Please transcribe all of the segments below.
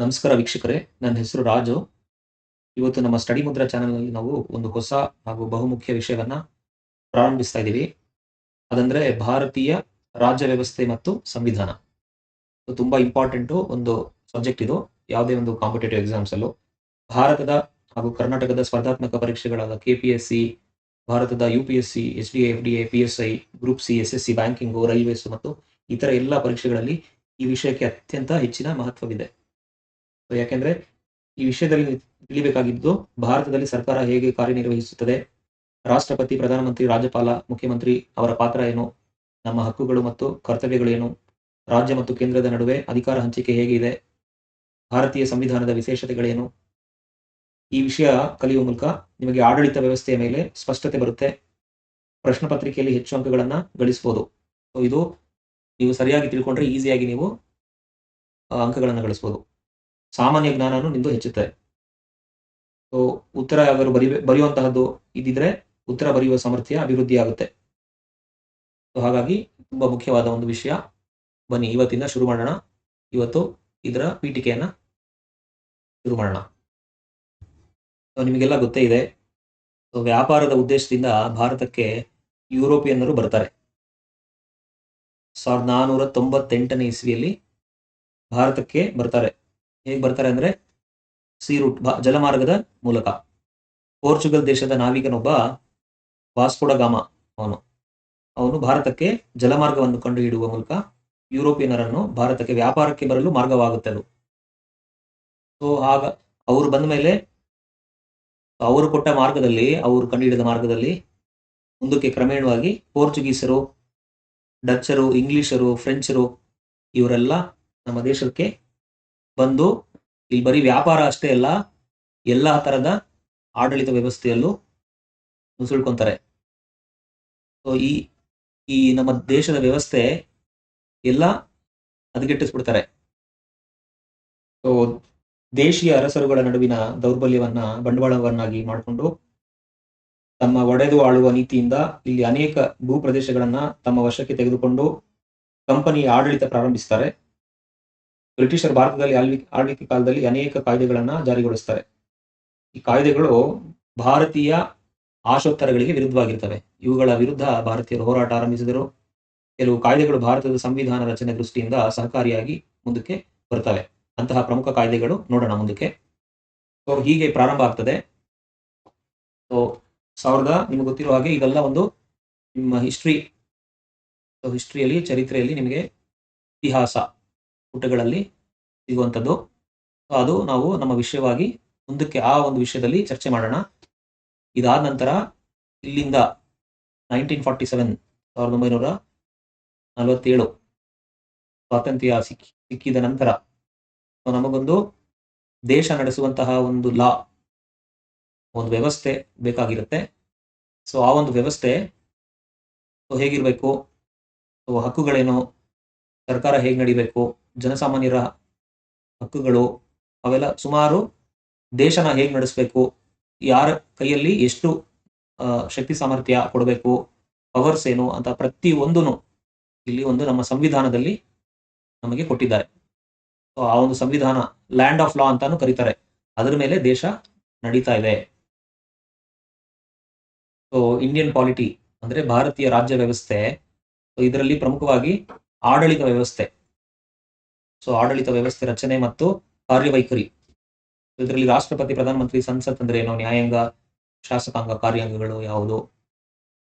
ನಮಸ್ಕಾರ ವೀಕ್ಷಕರೇ, ನನ್ನ ಹೆಸರು ರಾಜು. ಇವತ್ತು ನಮ್ಮ ಸ್ಟಡಿ ಮುದ್ರಾ ಚಾನೆಲ್ನಲ್ಲಿ ನಾವು ಒಂದು ಹೊಸ ಹಾಗೂ ಬಹುಮುಖ್ಯ ವಿಷಯವನ್ನ ಪ್ರಾರಂಭಿಸ್ತಾ ಇದ್ದೀವಿ. ಅದಂದ್ರೆ ಭಾರತೀಯ ರಾಜ್ಯ ವ್ಯವಸ್ಥೆ ಮತ್ತು ಸಂವಿಧಾನ. ತುಂಬಾ ಇಂಪಾರ್ಟೆಂಟು ಒಂದು ಸಬ್ಜೆಕ್ಟ್ ಇದು, ಯಾವುದೇ ಒಂದು ಕಾಂಪಿಟೇಟಿವ್ ಎಕ್ಸಾಮ್ಸ್ ಅಲ್ಲೂ. ಭಾರತದ ಹಾಗೂ ಕರ್ನಾಟಕದ ಸ್ಪರ್ಧಾತ್ಮಕ ಪರೀಕ್ಷೆಗಳಾದ ಕೆ ಸಿ ಭಾರತದ U P S C S D F D A P S I group C S S C banking railways ಮತ್ತು ಇತರ ಎಲ್ಲ ಪರೀಕ್ಷೆಗಳಲ್ಲಿ ಈ ವಿಷಯಕ್ಕೆ ಅತ್ಯಂತ ಹೆಚ್ಚಿನ ಮಹತ್ವವಿದೆ. ಯಾಕೆಂದ್ರೆ ಈ ವಿಷಯದಲ್ಲಿ ತಿಳಿಬೇಕಾಗಿದ್ದು ಭಾರತದಲ್ಲಿ ಸರ್ಕಾರ ಹೇಗೆ ಕಾರ್ಯನಿರ್ವಹಿಸುತ್ತದೆ? ರಾಷ್ಟ್ರಪತಿ, ಪ್ರಧಾನಮಂತ್ರಿ, ರಾಜ್ಯಪಾಲ, ಮುಖ್ಯಮಂತ್ರಿ ಅವರ ಪಾತ್ರ ಏನು? ನಮ್ಮ ಹಕ್ಕುಗಳು ಮತ್ತು ಕರ್ತವ್ಯಗಳು ಏನು? ರಾಜ್ಯ ಮತ್ತು ಕೇಂದ್ರದ ನಡುವೆ ಅಧಿಕಾರ ಹಂಚಿಕೆ ಹೇಗಿದೆ ಭಾರತೀಯ ಸಂವಿಧಾನದ ವಿಶೇಷತೆಗಳೇನು? ಈ ವಿಷಯ ಕಲಿಯುವ ಮೂಲಕ ನಿಮಗೆ ಆಡಳಿತ ವ್ಯವಸ್ಥೆಯ ಮೇಲೆ ಸ್ಪಷ್ಟತೆ ಬರುತ್ತೆ. ಪ್ರಶ್ನೆ ಪತ್ರಿಕೆಯಲ್ಲಿ ಹೆಚ್ಚು ಅಂಕಗಳನ್ನ ಗಳಿಸಬಹುದು ಇದು ನೀವು ಸರಿಯಾಗಿ ತಿಳ್ಕೊಂಡ್ರೆ ಈಸಿಯಾಗಿ ನೀವು ಅಂಕಗಳನ್ನ ಗಳಿಸಬಹುದು ಸಾಮಾನ್ಯ ಜ್ಞಾನನು ನಿಂದು ಹೆಚ್ಚುತ್ತೆ. ಸೊ ಉತ್ತರ ಅವರು ಬರಿ ಬರೆಯುವಂತಹದ್ದು ಇದ್ದಿದ್ರೆ ಉತ್ತರ ಬರೆಯುವ ಸಾಮರ್ಥ್ಯ, ಅಭಿವೃದ್ಧಿ ಆಗುತ್ತೆ. ಸೊ ಹಾಗಾಗಿ ತುಂಬಾ ಮುಖ್ಯವಾದ ಒಂದು ವಿಷಯ. ಬನ್ನಿ, ಇವತ್ತಿಂದ ಶುರು ಮಾಡೋಣ. ಇವತ್ತು ಇದರ ಪೀಠಿಕೆಯನ್ನ ಶುರು ಮಾಡೋಣ. ನಿಮಗೆಲ್ಲ ಗೊತ್ತೇ ಇದೆ. ವ್ಯಾಪಾರದ ಉದ್ದೇಶದಿಂದ ಭಾರತಕ್ಕೆ ಯುರೋಪಿಯನ್ನರು ಬರ್ತಾರೆ. ಸಾವಿರದ ನಾನ್ನೂರ ತೊಂಬತ್ತೆಂಟನೇ ಇಸ್ವಿಯಲ್ಲಿ ಭಾರತಕ್ಕೆ ಬರ್ತಾರೆ. ಹೇಗೆ ಬರ್ತಾರೆ ಅಂದ್ರೆ ಸಿ ರೂಟ್ ಜಲಮಾರ್ಗದ ಮೂಲಕ. ಪೋರ್ಚುಗಲ್ ದೇಶದ ನಾವಿಕನೊಬ್ಬ ವಾಸ್ಕೋಡ ಗಾಮ ಅವನು. ಅವನು ಭಾರತಕ್ಕೆ ಜಲಮಾರ್ಗವನ್ನು ಕಂಡುಹಿಡುವ ಮೂಲಕ ಯುರೋಪಿಯನ್ನರನ್ನು ಭಾರತಕ್ಕೆ ವ್ಯಾಪಾರಕ್ಕೆ ಬರಲು ಮಾರ್ಗವಾಗುತ್ತಲು ಸೊ ಆಗ ಅವರು ಬಂದ ಮೇಲೆ ಅವರು ಕೊಟ್ಟ ಮಾರ್ಗದಲ್ಲಿ, ಅವರು ಕಂಡುಹಿಡಿದ ಮಾರ್ಗದಲ್ಲಿ ಮುಂದಕ್ಕೆ ಕ್ರಮೇಣವಾಗಿ ಪೋರ್ಚುಗೀಸರು, ಡಚ್ಚರು, ಇಂಗ್ಲಿಷರು, ಫ್ರೆಂಚರು ಇವರೆಲ್ಲ ನಮ್ಮ ದೇಶಕ್ಕೆ ಬಂದು ಇಲ್ಲಿ ಬರೀ ವ್ಯಾಪಾರ ಅಷ್ಟೇ ಅಲ್ಲ, ಎಲ್ಲ ತರದ ಆಡಳಿತ ವ್ಯವಸ್ಥೆಯಲ್ಲೂ ನುಸುಳ್ಕೊಂತಾರೆ ಸೊ ಈ ಈ ನಮ್ಮ ದೇಶದ ವ್ಯವಸ್ಥೆ ಎಲ್ಲ ಹದಗೆಟ್ಟಿಸ್ಬಿಡ್ತಾರೆ. ಸೊ ದೇಶೀಯ ಅರಸರುಗಳ ನಡುವಿನ ದೌರ್ಬಲ್ಯವನ್ನ ಬಂಡವಾಳವನ್ನಾಗಿ ಮಾಡಿಕೊಂಡು ತಮ್ಮ ಒಡೆದು ಆಳುವ ನೀತಿಯಿಂದ ಇಲ್ಲಿ ಅನೇಕ ಭೂ ಪ್ರದೇಶಗಳನ್ನ ತಮ್ಮ ವಶಕ್ಕೆ ತೆಗೆದುಕೊಂಡು ಕಂಪನಿ ಆಡಳಿತ ಪ್ರಾರಂಭಿಸ್ತಾರೆ. ಬ್ರಿಟಿಷರು ಭಾರತದಲ್ಲಿ ಆಳ್ವಿ, ಆಳ್ವಿಕೆ ಕಾಲದಲ್ಲಿ ಅನೇಕ ಕಾಯ್ದೆಗಳನ್ನ ಜಾರಿಗೊಳಿಸ್ತಾರೆ. ಈ ಕಾಯ್ದೆಗಳು ಭಾರತೀಯ ಆಶೋತ್ತರಗಳಿಗೆ ವಿರುದ್ಧವಾಗಿರ್ತವೆ. ಇವುಗಳ ವಿರುದ್ಧ ಭಾರತೀಯರು ಹೋರಾಟ ಆರಂಭಿಸಿದರು. ಕೆಲವು ಕಾಯ್ದೆಗಳು ಭಾರತದ ಸಂವಿಧಾನ ರಚನೆ ದೃಷ್ಟಿಯಿಂದ ಸಹಕಾರಿಯಾಗಿ ಮುಂದಕ್ಕೆ ಬರ್ತವೆ ಅಂತಹ ಪ್ರಮುಖ ಕಾಯ್ದೆಗಳು ನೋಡೋಣ ಮುಂದಕ್ಕೆ. ಸೊ ಹೀಗೆ ಪ್ರಾರಂಭ ಆಗ್ತದೆ. ಸೊ ಸಾವಿರದ, ನಿಮ್ಗೆ ಗೊತ್ತಿರೋ ಹಾಗೆ ಇದೆಲ್ಲ ಒಂದು ನಿಮ್ಮ ಹಿಸ್ಟ್ರಿ. ಹಿಸ್ಟ್ರಿಯಲ್ಲಿ, ಚರಿತ್ರೆಯಲ್ಲಿ ನಿಮಗೆ ಇತಿಹಾಸ. ಪುಟಗಳಲ್ಲಿ ಸಿಗುವಂಥದ್ದು. ಅದು ನಾವು ನಮ್ಮ ವಿಷಯವಾಗಿ ಮುಂದಕ್ಕೆ ಆ ಒಂದು ವಿಷಯದಲ್ಲಿ ಚರ್ಚೆ ಮಾಡೋಣ. ಇದಾದ ನಂತರ ಇಲ್ಲಿಂದ ನೈನ್ಟೀನ್ ಫಾರ್ಟಿ ಸೆವೆನ್, ಸಾವಿರದ ಒಂಬೈನೂರ ನಲವತ್ತೇಳು ಸ್ವಾತಂತ್ರ್ಯ ಸಿಕ್ಕಿ ಸಿಕ್ಕಿದ ನಂತರ ನಮಗೊಂದು ದೇಶ ನಡೆಸುವಂತಹ ಒಂದು ಲಾ, ಒಂದು ವ್ಯವಸ್ಥೆ ಬೇಕಾಗಿರುತ್ತೆ. ಸೊ, ಆ ಒಂದು ವ್ಯವಸ್ಥೆ ಹೇಗಿರಬೇಕು? ಹಕ್ಕುಗಳೇನು? ಸರ್ಕಾರ ಹೇಗೆ ನಡಿಬೇಕು? ಜನಸಾಮಾನ್ಯರ ಹಕ್ಕುಗಳು ಅವೆಲ್ಲ ಸುಮಾರು ದೇಶನ ಹೇಗೆ ನಡೆಸಬೇಕು, ಯಾರ ಕೈಯಲ್ಲಿ ಎಷ್ಟು ಶಕ್ತಿ ಸಾಮರ್ಥ್ಯ ಕೊಡಬೇಕು ಪವರ್ಸ್ ಏನು ಅಂತ ಪ್ರತಿ ಒಂದೂ ಇಲ್ಲಿ ಒಂದು ನಮ್ಮ ಸಂವಿಧಾನದಲ್ಲಿ ನಮಗೆ ಕೊಟ್ಟಿದ್ದಾರೆ. ಆ ಒಂದು ಸಂವಿಧಾನ ಲ್ಯಾಂಡ್ ಆಫ್ ಲಾ ಅಂತಾನು ಕರೀತಾರೆ. ಅದರ ಮೇಲೆ ದೇಶ ನಡೀತಾ ಇದೆ. ಸೊ ಇಂಡಿಯನ್ ಪಾಲಿಟಿ ಅಂದ್ರೆ ಭಾರತೀಯ ರಾಜ್ಯ ವ್ಯವಸ್ಥೆ, ಇದರಲ್ಲಿ ಪ್ರಮುಖವಾಗಿ ಆಡಳಿತ ವ್ಯವಸ್ಥೆ. ಸೊ ಆಡಳಿತ ವ್ಯವಸ್ಥೆ ರಚನೆ ಮತ್ತು ಕಾರ್ಯವೈಖರಿ ಇದರಲ್ಲಿ ರಾಷ್ಟ್ರಪತಿ, ಪ್ರಧಾನಮಂತ್ರಿ, ಸಂಸತ್ ಅಂದ್ರೆ ಏನು? ನ್ಯಾಯಾಂಗ, ಶಾಸಕಾಂಗ ಕಾರ್ಯಾಂಗಗಳು ಯಾವುದು?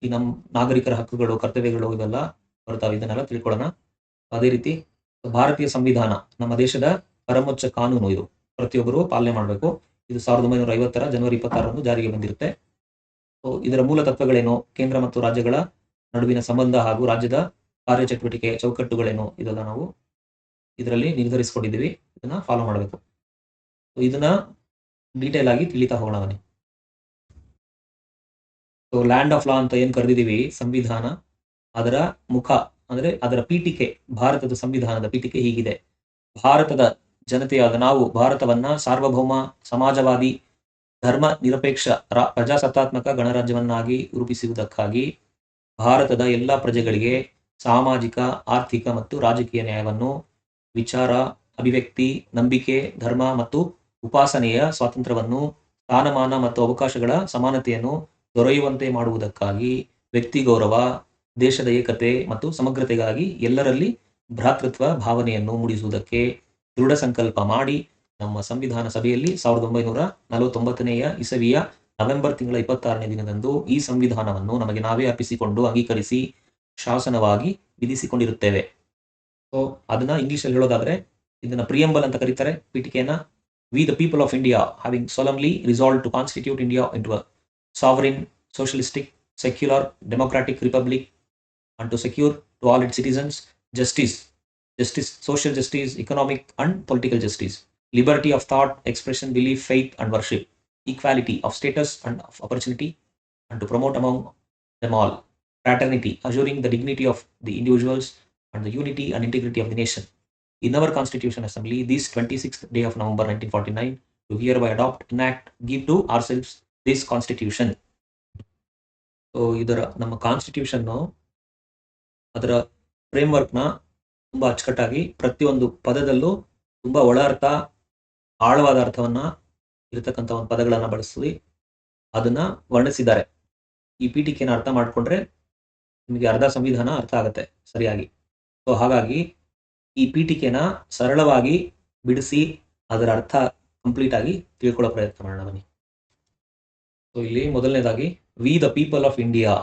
ಈ ನಮ್ಮ ನಾಗರಿಕರ ಹಕ್ಕುಗಳು, ಕರ್ತವ್ಯಗಳು ಇವೆಲ್ಲ ಬರ್ತಾವೆ ಇದನ್ನೆಲ್ಲ ತಿಳ್ಕೊಳ್ಳೋಣ. ಅದೇ ರೀತಿ ಭಾರತೀಯ ಸಂವಿಧಾನ, ನಮ್ಮ ದೇಶದ ಪರಮೋಚ್ಚ ಕಾನೂನು ಇದು. ಪ್ರತಿಯೊಬ್ಬರು ಪಾಲನೆ ಮಾಡಬೇಕು. ಇದು ಸಾವಿರದ ಒಂಬೈನೂರ ಐವತ್ತರ ಜನವರಿ ಇಪ್ಪತ್ತಾರರಂದು ಜಾರಿಗೆ ಬಂದಿರುತ್ತೆ. ಇದರ ಮೂಲ ತತ್ವಗಳೇನು? ಕೇಂದ್ರ ಮತ್ತು ರಾಜ್ಯಗಳ ನಡುವಿನ ಸಂಬಂಧ ಹಾಗೂ ರಾಜ್ಯದ ಕಾರ್ಯಚಟುವಟಿಕೆ, ಚೌಕಟ್ಟುಗಳೇನು? ಇದೆಲ್ಲ ನಾವು ಇದರಲ್ಲಿ ನಿರ್ಧರಿಸಿಕೊಂಡಿದ್ದೀವಿ, ಇದನ್ನ ಫಾಲೋ ಮಾಡಬೇಕು. ಇದನ್ನ ಡೀಟೇಲ್ ಆಗಿ ತಿಳಿತಾ ಹೋಗೋಣ ಬನ್ನಿ. ಲ್ಯಾಂಡ್ ಆಫ್ ಲಾ ಅಂತ ಏನ್ ಕರೆದಿದ್ದೀವಿ ಸಂವಿಧಾನ. ಅದರ ಮುಖ, ಅಂದ್ರೆ ಅದರ ಪೀಠಿಕೆ, ಭಾರತದ ಸಂವಿಧಾನದ ಪೀಠಿಕೆ ಹೀಗಿದೆ. ಭಾರತದ ಜನತೆಯಾದ ನಾವು, ಭಾರತವನ್ನ ಸಾರ್ವಭೌಮ, ಸಮಾಜವಾದಿ, ಧರ್ಮ ನಿರಪೇಕ್ಷ ಪ್ರಜಾಸತ್ತಾತ್ಮಕ ಗಣರಾಜ್ಯವನ್ನಾಗಿ ರೂಪಿಸುವುದಕ್ಕಾಗಿ ಭಾರತದ ಎಲ್ಲ ಪ್ರಜೆಗಳಿಗೆ ಸಾಮಾಜಿಕ, ಆರ್ಥಿಕ ಮತ್ತು ರಾಜಕೀಯ ನ್ಯಾಯವನ್ನು ವಿಚಾರ, ಅಭಿವ್ಯಕ್ತಿ, ನಂಬಿಕೆ, ಧರ್ಮ ಮತ್ತು ಉಪಾಸನೆಯ ಸ್ವಾತಂತ್ರ್ಯವನ್ನು ಸ್ಥಾನಮಾನ ಮತ್ತು ಅವಕಾಶಗಳ ಸಮಾನತೆಯನ್ನು ದೊರೆಯುವಂತೆ ಮಾಡುವುದಕ್ಕಾಗಿ ವ್ಯಕ್ತಿ ಗೌರವ ದೇಶದ ಏಕತೆ ಮತ್ತು ಸಮಗ್ರತೆಗಾಗಿ ಎಲ್ಲರಲ್ಲಿ ಭ್ರಾತೃತ್ವ ಭಾವನೆಯನ್ನು ಮೂಡಿಸುವುದಕ್ಕೆ ದೃಢ ಸಂಕಲ್ಪ ಮಾಡಿ ನಮ್ಮ ಸಂವಿಧಾನ ಸಭೆಯಲ್ಲಿ ಸಾವಿರದ ಒಂಬೈನೂರ ನಲವತ್ತೊಂಬತ್ತನೆಯ ಇಸವಿಯ ನವೆಂಬರ್ ತಿಂಗಳ ಇಪ್ಪತ್ತಾರನೇ ದಿನದಂದು ಈ ಸಂವಿಧಾನವನ್ನು ನಮಗೆ ನಾವೇ ಅರ್ಪಿಸಿಕೊಂಡು ಅಂಗೀಕರಿಸಿ ಶಾಸನವಾಗಿ ವಿಧಿಸಿಕೊಂಡಿರುತ್ತೇವೆ. ಸೊ ಅದನ್ನ ಇಂಗ್ಲಿಷಲ್ಲಿ ಹೇಳೋದಾದ್ರೆ ಇದನ್ನ ಪ್ರಿಯಂಬಲ್ ಅಂತ ಕರೀತಾರೆ ಪೀಠಿಕೆಯನ್ನ we the people of India having solemnly resolve to constitute India into a sovereign socialistic secular democratic republic and to secure to all its citizens justice, justice, social justice, economic and political justice, liberty of thought, expression, belief, faith, and worship, equality of status and of opportunity, and to promote among them all fraternity, assuring the dignity of the individuals and the unity and integrity of the nation. In our Constitution Assembly, this 26th day of November 1949, to hereby adopt, enact, give to ourselves this Constitution. So, ಇದರ ನಮ್ಮ Constitution, ಅದರ ಫ್ರೇಮ್ವರ್ಕ್ನ ತುಂಬ ಅಚ್ಚುಕಟ್ಟಾಗಿ ಪ್ರತಿಯೊಂದು ಪದದಲ್ಲೂ ತುಂಬ ಒಳ ಅರ್ಥ ಆಳವಾದ ಅರ್ಥವನ್ನ ಇರತಕ್ಕಂಥ ಒಂದು ಪದಗಳನ್ನು ಬಳಸಿ adana, ವರ್ಣಿಸಿದ್ದಾರೆ ಈ ಪೀಠಿಕೆನ ಅರ್ಥ ಮಾಡಿಕೊಂಡ್ರೆ ನಿಮಗೆ ಅರ್ಧ ಸಂವಿಧಾನ ಅರ್ಥ ಆಗುತ್ತೆ ಸರಿಯಾಗಿ ಸೊ ಹಾಗಾಗಿ ಈ ಪೀಠಿಕೆನ ಸರಳವಾಗಿ ಬಿಡಿಸಿ ಅದರ ಅರ್ಥ ಕಂಪ್ಲೀಟ್ ಆಗಿ ತಿಳ್ಕೊಳ್ಳೋ ಪ್ರಯತ್ನ ಮಾಡೋಣ ಬನ್ನಿ. ಸೊ ಇಲ್ಲಿ ಮೊದಲನೇದಾಗಿ we the people of India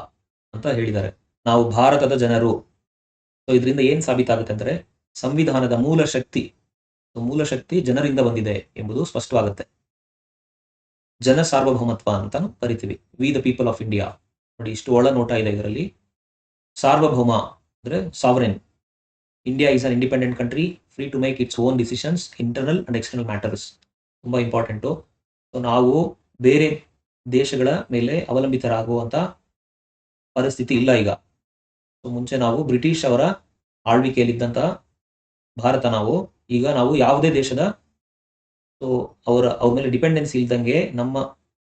ಅಂತ ಹೇಳಿದ್ದಾರೆ. ನಾವು ಭಾರತದ ಜನರು. ಸೊ ಇದರಿಂದ ಏನ್ ಸಾಬೀತಾಗುತ್ತೆ ಅಂದ್ರೆ, ಸಂವಿಧಾನದ ಮೂಲ ಶಕ್ತಿ ಮೂಲ ಶಕ್ತಿ ಜನರಿಂದ ಬಂದಿದೆ ಎಂಬುದು ಸ್ಪಷ್ಟವಾಗುತ್ತೆ. ಜನ ಸಾರ್ವಭೌಮತ್ವ ಅಂತಾನು ಕರಿತೀವಿ. We the people of India ನೋಡಿ, ಇಷ್ಟು ಒಳ ನೋಟ ಇದೆ ಇದರಲ್ಲಿ. ಸಾರ್ವಭೌಮ ಅಂದ್ರೆ sovereign India is an independent country free to make its own decisions internal and external matters ತುಂಬಾ ಇಂಪಾರ್ಟೆಂಟು ಸೊ ನಾವು ಬೇರೆ ದೇಶಗಳ ಮೇಲೆ ಅವಲಂಬಿತರಾಗುವಂತ ಪರಿಸ್ಥಿತಿ ಇಲ್ಲ ಈಗ. ಸೊ ಮುಂಚೆ ನಾವು ಬ್ರಿಟಿಷ್ ಅವರ ಆಳ್ವಿಕೆಯಲ್ಲಿದ್ದಂಥ ಭಾರತ ನಾವು. ಈಗ ನಾವು ಯಾವುದೇ ದೇಶದ ಸೊ ಅವರ, ಅವ್ರ ಮೇಲೆ ಡಿಪೆಂಡೆನ್ಸಿ ಇಲ್ದಂಗೆ ನಮ್ಮ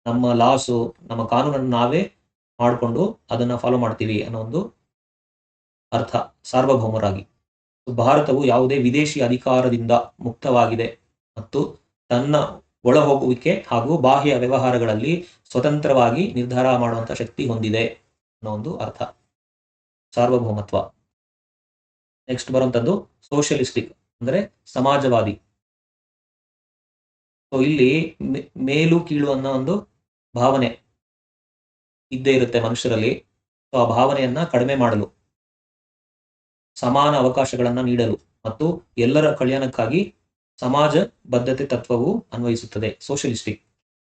ನಮ್ಮ ಲಾಸು ನಮ್ಮ ಕಾನೂನನ್ನು ನಾವೇ ಮಾಡಿಕೊಂಡು ಅದನ್ನು ಫಾಲೋ ಮಾಡ್ತೀವಿ ಅನ್ನೋ ಒಂದು ಅರ್ಥ, ಸಾರ್ವಭೌಮರಾಗಿ. ಭಾರತವು ಯಾವುದೇ ವಿದೇಶಿ ಅಧಿಕಾರದಿಂದ ಮುಕ್ತವಾಗಿದೆ ಮತ್ತು ತನ್ನ ಒಳಹೋಗುವಿಕೆ ಹಾಗೂ ಬಾಹ್ಯ ವ್ಯವಹಾರಗಳಲ್ಲಿ ಸ್ವತಂತ್ರವಾಗಿ ನಿರ್ಧಾರ ಮಾಡುವಂತಹ ಶಕ್ತಿ ಹೊಂದಿದೆ ಅನ್ನೋ ಒಂದು ಅರ್ಥ. ಸಾರ್ವಭೌಮತ್ವ. ನೆಕ್ಸ್ಟ್ ಬರುವಂತದ್ದು ಸೋಷಿಯಲಿಸ್ಟಿಕ್ ಅಂದ್ರೆ ಸಮಾಜವಾದಿ. ಸೊ ಇಲ್ಲಿ ಮೇಲು ಕೀಳು ಅನ್ನೋ ಒಂದು ಭಾವನೆ ಇದ್ದೇ ಇರುತ್ತೆ ಮನುಷ್ಯರಲ್ಲಿ. ಸೊ ಆ ಭಾವನೆಯನ್ನ ಕಡಿಮೆ ಮಾಡಲು. ಸಮಾನ ಅವಕಾಶಗಳನ್ನ ನೀಡಲು ಮತ್ತು ಎಲ್ಲರ ಕಲ್ಯಾಣಕ್ಕಾಗಿ ಸಮಾಜ ಬದ್ಧತೆ ತತ್ವವು ಅನ್ವಯಿಸುತ್ತದೆ. ಸೋಷಿಯಲಿಸ್ಟಿಕ್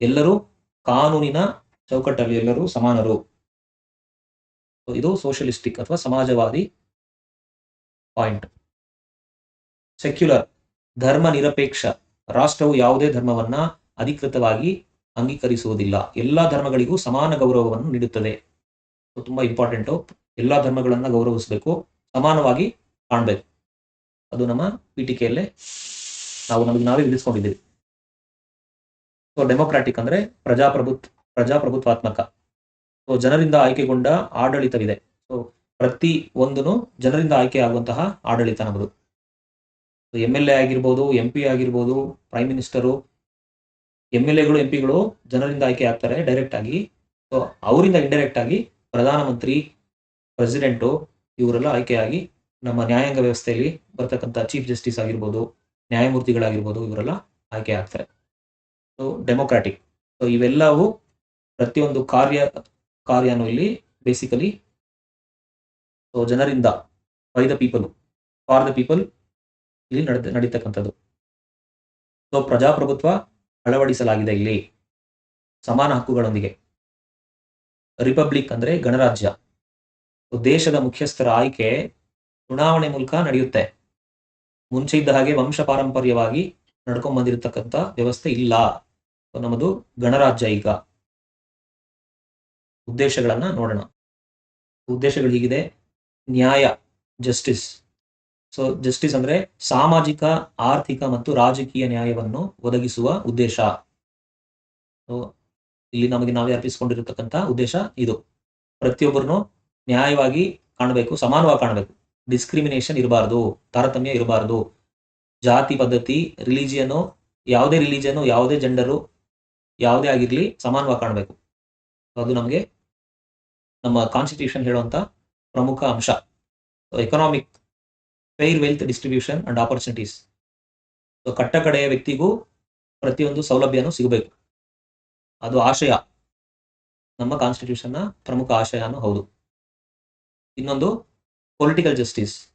ಎಲ್ಲರೂ ಕಾನೂನಿನ ಚೌಕಟ್ಟಲ್ಲಿ ಎಲ್ಲರೂ ಸಮಾನರು. ಇದು ಸೋಷಿಯಲಿಸ್ಟಿಕ್ ಅಥವಾ ಸಮಾಜವಾದಿ ಪಾಯಿಂಟ್ ಸೆಕ್ಯುಲರ್ ಧರ್ಮ ನಿರಪೇಕ್ಷ. ರಾಷ್ಟ್ರವು ಯಾವುದೇ ಧರ್ಮವನ್ನ ಅಧಿಕೃತವಾಗಿ ಅಂಗೀಕರಿಸುವುದಿಲ್ಲ. ಎಲ್ಲಾ ಧರ್ಮಗಳಿಗೂ ಸಮಾನ ಗೌರವವನ್ನು ನೀಡುತ್ತದೆ. ತುಂಬಾ ಇಂಪಾರ್ಟೆಂಟು ಎಲ್ಲಾ ಧರ್ಮಗಳನ್ನ ಗೌರವಿಸಬೇಕು. ಸಮಾನವಾಗಿ ಕಾಣಬೇಕು. ಅದು ನಮ್ಮ ಪೀಠಿಕೆಯಲ್ಲೇ ನಾವು ನಮಗೆ ನಾವೇ ವಿಧಿಸ್ಕೊಂಡಿದ್ದೀವಿ. ಸೊ ಡೆಮೊಕ್ರಾಟಿಕ್ ಅಂದ್ರೆ ಪ್ರಜಾಪ್ರಭುತ್, ಪ್ರಜಾಪ್ರಭುತ್ವಾತ್ಮಕ. ಸೊ ಜನರಿಂದ ಆಯ್ಕೆಗೊಂಡ ಆಡಳಿತವಿದೆ. ಸೊ ಪ್ರತಿ ಒಂದನು ಜನರಿಂದ ಆಯ್ಕೆ ಆಗುವಂತಹ ಆಡಳಿತ ನಮ್ಮದು. ಎಂ ಎಲ್ ಎ ಆಗಿರ್ಬೋದು ಎಂ ಪಿ ಆಗಿರ್ಬೋದು ಪ್ರೈಮ್ ಮಿನಿಸ್ಟರು ಎಂ ಎಲ್ ಎಗಳು ಎಂ ಪಿಗಳು ಜನರಿಂದ ಆಯ್ಕೆ ಆಗ್ತಾರೆ ಡೈರೆಕ್ಟ್ ಆಗಿ. ಸೊ ಅವರಿಂದ ಇಂಡೈರೆಕ್ಟ್ ಆಗಿ ಪ್ರಧಾನಮಂತ್ರಿ ಪ್ರೆಸಿಡೆಂಟು ಇವರೆಲ್ಲ ಆಯ್ಕೆಯಾಗಿ ನಮ್ಮ ನ್ಯಾಯಾಂಗ ವ್ಯವಸ್ಥೆಯಲ್ಲಿ ಬರ್ತಕ್ಕಂಥ ಚೀಫ್ ಜಸ್ಟಿಸ್ ಆಗಿರ್ಬೋದು, ನ್ಯಾಯಮೂರ್ತಿಗಳಾಗಿರ್ಬೋದು ಇವರೆಲ್ಲ ಆಯ್ಕೆ ಆಗ್ತಾರೆ. ಸೊ ಡೆಮೊಕ್ರಾಟಿಕ್ ಸೊ ಇವೆಲ್ಲವೂ ಪ್ರತಿಯೊಂದು ಕಾರ್ಯ, ಕಾರ್ಯನು ಇಲ್ಲಿ ಬೇಸಿಕಲಿ ಸೊ ಜನರಿಂದ by the people for the people ಇಲ್ಲಿ ನಡೆದ ನಡೀತಕ್ಕಂಥದ್ದು. ಸೊ ಪ್ರಜಾಪ್ರಭುತ್ವ ಅಳವಡಿಸಲಾಗಿದೆ ಇಲ್ಲಿ. ಸಮಾನ ಹಕ್ಕುಗಳೊಂದಿಗೆ. ರಿಪಬ್ಲಿಕ್ ಅಂದ್ರೆ ಗಣರಾಜ್ಯ. ದೇಶದ ಮುಖ್ಯಸ್ಥರ ಆಯ್ಕೆ ಚುನಾವಣೆ ಮೂಲಕ ನಡೆಯುತ್ತೆ. ಮುಂಚೆ ಇದ್ದ ಹಾಗೆ ವಂಶ ಪಾರಂಪರ್ಯವಾಗಿ ನಡ್ಕೊಂಡ್ ವ್ಯವಸ್ಥೆ ಇಲ್ಲ. ನಮ್ಮದು ಗಣರಾಜ್ಯ ಈಗ. ಉದ್ದೇಶಗಳನ್ನ ನೋಡೋಣ. ಉದ್ದೇಶಗಳು ಹೀಗಿದೆ. ನ್ಯಾಯ, ಜಸ್ಟಿಸ್. ಸೊ, ಜಸ್ಟಿಸ್ ಅಂದ್ರೆ ಸಾಮಾಜಿಕ, ಆರ್ಥಿಕ ಮತ್ತು ರಾಜಕೀಯ ನ್ಯಾಯವನ್ನು ಒದಗಿಸುವ ಉದ್ದೇಶ. ಇಲ್ಲಿ ನಮಗೆ ನಾವೇ ಅರ್ಪಿಸಿಕೊಂಡಿರತಕ್ಕಂತ ಉದ್ದೇಶ ಇದು. ಪ್ರತಿಯೊಬ್ಬರನ್ನು ನ್ಯಾಯವಾಗಿ ಕಾಣಬೇಕು, ಸಮಾನವಾಗಿ ಕಾಣಬೇಕು. ಡಿಸ್ಕ್ರಿಮಿನೇಷನ್ ಇರಬಾರ್ದು, ತಾರತಮ್ಯ ಇರಬಾರ್ದು. ಜಾತಿ, ಪದ್ಧತಿ ರಿಲಿಜಿಯನು ಯಾವುದೇ ರಿಲಿಜಿಯನು ಯಾವುದೇ ಜೆಂಡರು ಯಾವುದೇ ಆಗಿರಲಿ ಸಮಾನವಾಗಿ ಕಾಣಬೇಕು. ಅದು ನಮಗೆ ನಮ್ಮ ಕಾನ್ಸ್ಟಿಟ್ಯೂಷನ್ ಹೇಳುವಂಥ ಪ್ರಮುಖ ಅಂಶ. Economic fair wealth distribution and opportunities so ಕಟ್ಟ ಕಡೆಯ ವ್ಯಕ್ತಿಗೂ ಪ್ರತಿಯೊಂದು ಸೌಲಭ್ಯನೂ ಸಿಗಬೇಕು. ಅದು ಆಶಯ. ನಮ್ಮ ಕಾನ್ಸ್ಟಿಟ್ಯೂಷನ್ನ ಪ್ರಮುಖ ಆಶಯನೂ ಹೌದು. ಇನ್ನೊಂದು ಪೊಲಿಟಿಕಲ್ ಜಸ್ಟಿಸ್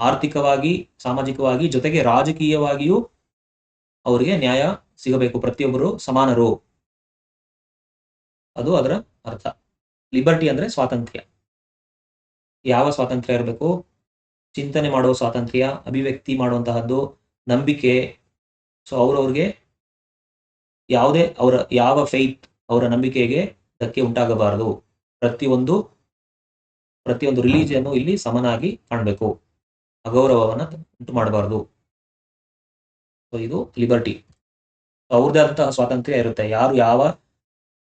ಆರ್ಥಿಕವಾಗಿ, ಸಾಮಾಜಿಕವಾಗಿ, ಜೊತೆಗೆ ರಾಜಕೀಯವಾಗಿಯೂ ಅವರಿಗೆ ನ್ಯಾಯ ಸಿಗಬೇಕು. ಪ್ರತಿಯೊಬ್ಬರು ಸಮಾನರು. ಅದು ಅದರ ಅರ್ಥ. ಲಿಬರ್ಟಿ ಅಂದ್ರೆ ಸ್ವಾತಂತ್ರ್ಯ. ಯಾವ ಸ್ವಾತಂತ್ರ್ಯ ಇರಬೇಕು? ಚಿಂತನೆ ಮಾಡುವ ಸ್ವಾತಂತ್ರ್ಯ, ಅಭಿವ್ಯಕ್ತಿ ಮಾಡುವಂತಹದ್ದು, ನಂಬಿಕೆ. ಸೊ ಅವ್ರವ್ರಿಗೆ ಯಾವುದೇ ಅವರ, ಯಾವ ಫೈತ್ ಅವರ ನಂಬಿಕೆಗೆ ಧಕ್ಕೆ ಉಂಟಾಗಬಾರದು. ಪ್ರತಿಯೊಂದು ಪ್ರತಿಯೊಂದು ರಿಲೀಜಿಯನ್ನು ಇಲ್ಲಿ ಸಮನಾಗಿ ಕಾಣಬೇಕು. ಅಗೌರವವನ್ನು ಉಂಟು ಮಾಡಬಾರದು. ಇದು ಲಿಬರ್ಟಿ. ಅವ್ರದ್ದೇ ಆದಂತಹ ಸ್ವಾತಂತ್ರ್ಯ ಇರುತ್ತೆ. ಯಾರು ಯಾವ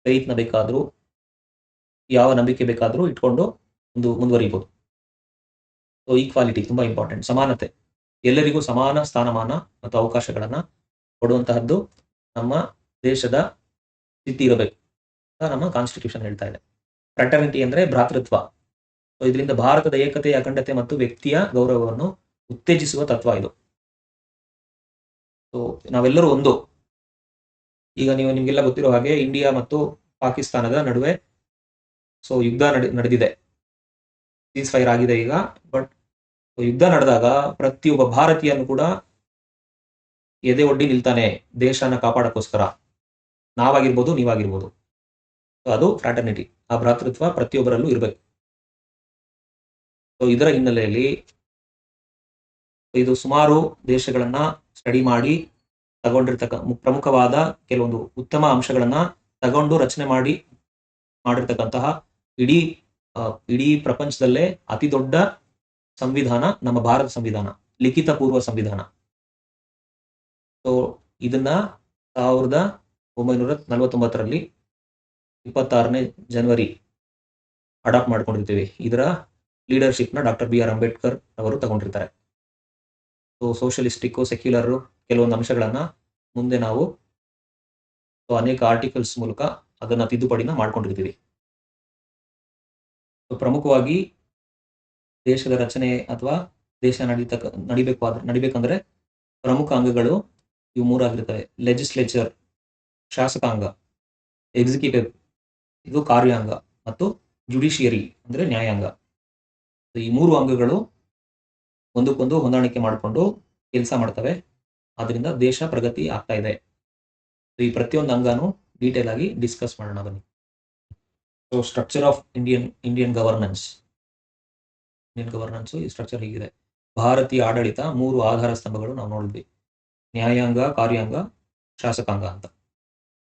ಫೈತ್ನ ಬೇಕಾದರೂ, ಯಾವ ನಂಬಿಕೆ ಬೇಕಾದರೂ ಇಟ್ಕೊಂಡು ಒಂದು ಮುಂದುವರಿಬಹುದು ಸೊ ಈಕ್ವಾಲಿಟಿ ತುಂಬಾ ಇಂಪಾರ್ಟೆಂಟ್ ಸಮಾನತೆ. ಎಲ್ಲರಿಗೂ ಸಮಾನ ಸ್ಥಾನಮಾನ ಮತ್ತು ಅವಕಾಶಗಳನ್ನ ಕೊಡುವಂತಹದ್ದು ನಮ್ಮ ದೇಶದ ಸ್ಥಿತಿ ಇರಬೇಕು ಅಂತ ನಮ್ಮ ಕಾನ್ಸ್ಟಿಟ್ಯೂಷನ್ ಹೇಳ್ತಾ ಇದೆ. ಫ್ರಟರ್ನಿಟಿ ಅಂದ್ರೆ ಭ್ರಾತೃತ್ವ. ಇದರಿಂದ ಭಾರತದ ಏಕತೆ ಅಖಂಡತೆ ಮತ್ತು ವ್ಯಕ್ತಿಯ ಗೌರವವನ್ನು ಉತ್ತೇಜಿಸುವ ತತ್ವ ಇದು. ಸೊ ನಾವೆಲ್ಲರೂ ಒಂದು. ಈಗ ನೀವು ನಿಮ್ಗೆಲ್ಲ ಗೊತ್ತಿರೋ ಹಾಗೆ ಇಂಡಿಯಾ ಮತ್ತು ಪಾಕಿಸ್ತಾನದ ನಡುವೆ ಸೊ ಯುದ್ಧ ನಡೆ, ನಡೆದಿದೆ. ಸೀಸ್ ಫೈರ್ ಆಗಿದೆ ಈಗ ಬಟ್ ಯುದ್ಧ ನಡೆದಾಗ ಪ್ರತಿಯೊಬ್ಬ ಭಾರತೀಯನು ಕೂಡ ಎದೆ ಒಡ್ಡಿ ನಿಲ್ತಾನೆ ದೇಶನ ಕಾಪಾಡಕ್ಕೋಸ್ಕರ. ನಾವಾಗಿರ್ಬೋದು, ನೀವಾಗಿರ್ಬೋದು. ಅದು ಫ್ರಾಟರ್ನಿಟಿ ಆ ಭ್ರಾತೃತ್ವ ಪ್ರತಿಯೊಬ್ಬರಲ್ಲೂ ಇರಬೇಕು. ಇದರ ಹಿನ್ನೆಲೆಯಲ್ಲಿ ಇದು ಸುಮಾರು ದೇಶಗಳನ್ನ ಸ್ಟಡಿ ಮಾಡಿ ತಗೊಂಡಿರ್ತಕ್ಕ, ಪ್ರಮುಖವಾದ ಕೆಲವೊಂದು ಉತ್ತಮ ಅಂಶಗಳನ್ನ ತಗೊಂಡು ರಚನೆ ಮಾಡಿ ಮಾಡಿರ್ತಕ್ಕಂತಹ ಇಡೀ ಇಡೀ ಪ್ರಪಂಚದಲ್ಲೇ ಅತಿ ದೊಡ್ಡ ಸಂವಿಧಾನ ನಮ್ಮ ಭಾರತ ಸಂವಿಧಾನ, ಲಿಖಿತ ಪೂರ್ವ ಸಂವಿಧಾನ. ಸೊ ಇದನ್ನ ಸಾವಿರದ ಒಂಬೈನೂರ ನಲವತ್ತೊಂಬತ್ತರಲ್ಲಿ ಇಪ್ಪತ್ತಾರನೇ ಜನವರಿ ಅಡಾಪ್ಟ್ ಮಾಡ್ಕೊಂಡಿರ್ತೀವಿ. ಇದರ ಲೀಡರ್ಶಿಪ್ನ ಡಾಕ್ಟರ್ ಬಿ ಆರ್ ಅಂಬೇಡ್ಕರ್ ಅವರು ತಗೊಂಡಿರ್ತಾರೆ. ಸೊ ಸೋಷಲಿಸ್ಟಿಕ್ ಸೆಕ್ಯುಲರ್ ಕೆಲವೊಂದು ಅಂಶಗಳನ್ನ ಮುಂದೆ ನಾವು ಅನೇಕ ಆರ್ಟಿಕಲ್ಸ್ ಮೂಲಕ ಅದನ್ನ ತಿದ್ದುಪಡಿನ ಮಾಡ್ಕೊಂಡಿರ್ತೀವಿ ಪ್ರಮುಖವಾಗಿ ದೇಶದ ರಚನೆ ಅಥವಾ ದೇಶ ನಡೀತಕ್ಕ ನಡಿಬೇಕು ಆದ್ರೆ, ನಡಿಬೇಕಂದ್ರೆ ಪ್ರಮುಖ ಅಂಗಗಳು ಇವು ಮೂರಾಗಿರ್ತವೆ. ಲೆಜಿಸ್ಲೇಚರ್ ಶಾಸಕಾಂಗ ಎಕ್ಸಿಕ್ಯೂಟಿವ್ ಇದು ಕಾರ್ಯಾಂಗ ಮತ್ತು ಜುಡಿಷಿಯರಿ ಅಂದ್ರೆ ನ್ಯಾಯಾಂಗ. ಈ ಮೂರು ಅಂಗಗಳು ಒಂದಕ್ಕೊಂದು ಹೊಂದಾಣಿಕೆ ಮಾಡಿಕೊಂಡು ಕೆಲಸ ಮಾಡ್ತವೆ. ಆದ್ರಿಂದ ದೇಶ ಪ್ರಗತಿ ಆಗ್ತಾ ಇದೆ. ಈ ಪ್ರತಿಯೊಂದು ಅಂಗನೂ ಡೀಟೇಲ್ ಆಗಿ ಡಿಸ್ಕಸ್ ಮಾಡೋಣ ಬನ್ನಿ. So structure of Indian Indian governance Indian governance ಈ ಸ್ಟ್ರಕ್ಚರ್ ಹೀಗಿದೆ. ಭಾರತೀಯ ಆಡಳಿತ ಮೂರು ಆಧಾರ ಸ್ತಂಭಗಳು ನಾವು ನೋಡಿದ್ವಿ. ನ್ಯಾಯಾಂಗ, ಕಾರ್ಯಾಂಗ, ಶಾಸಕಾಂಗ ಅಂತ.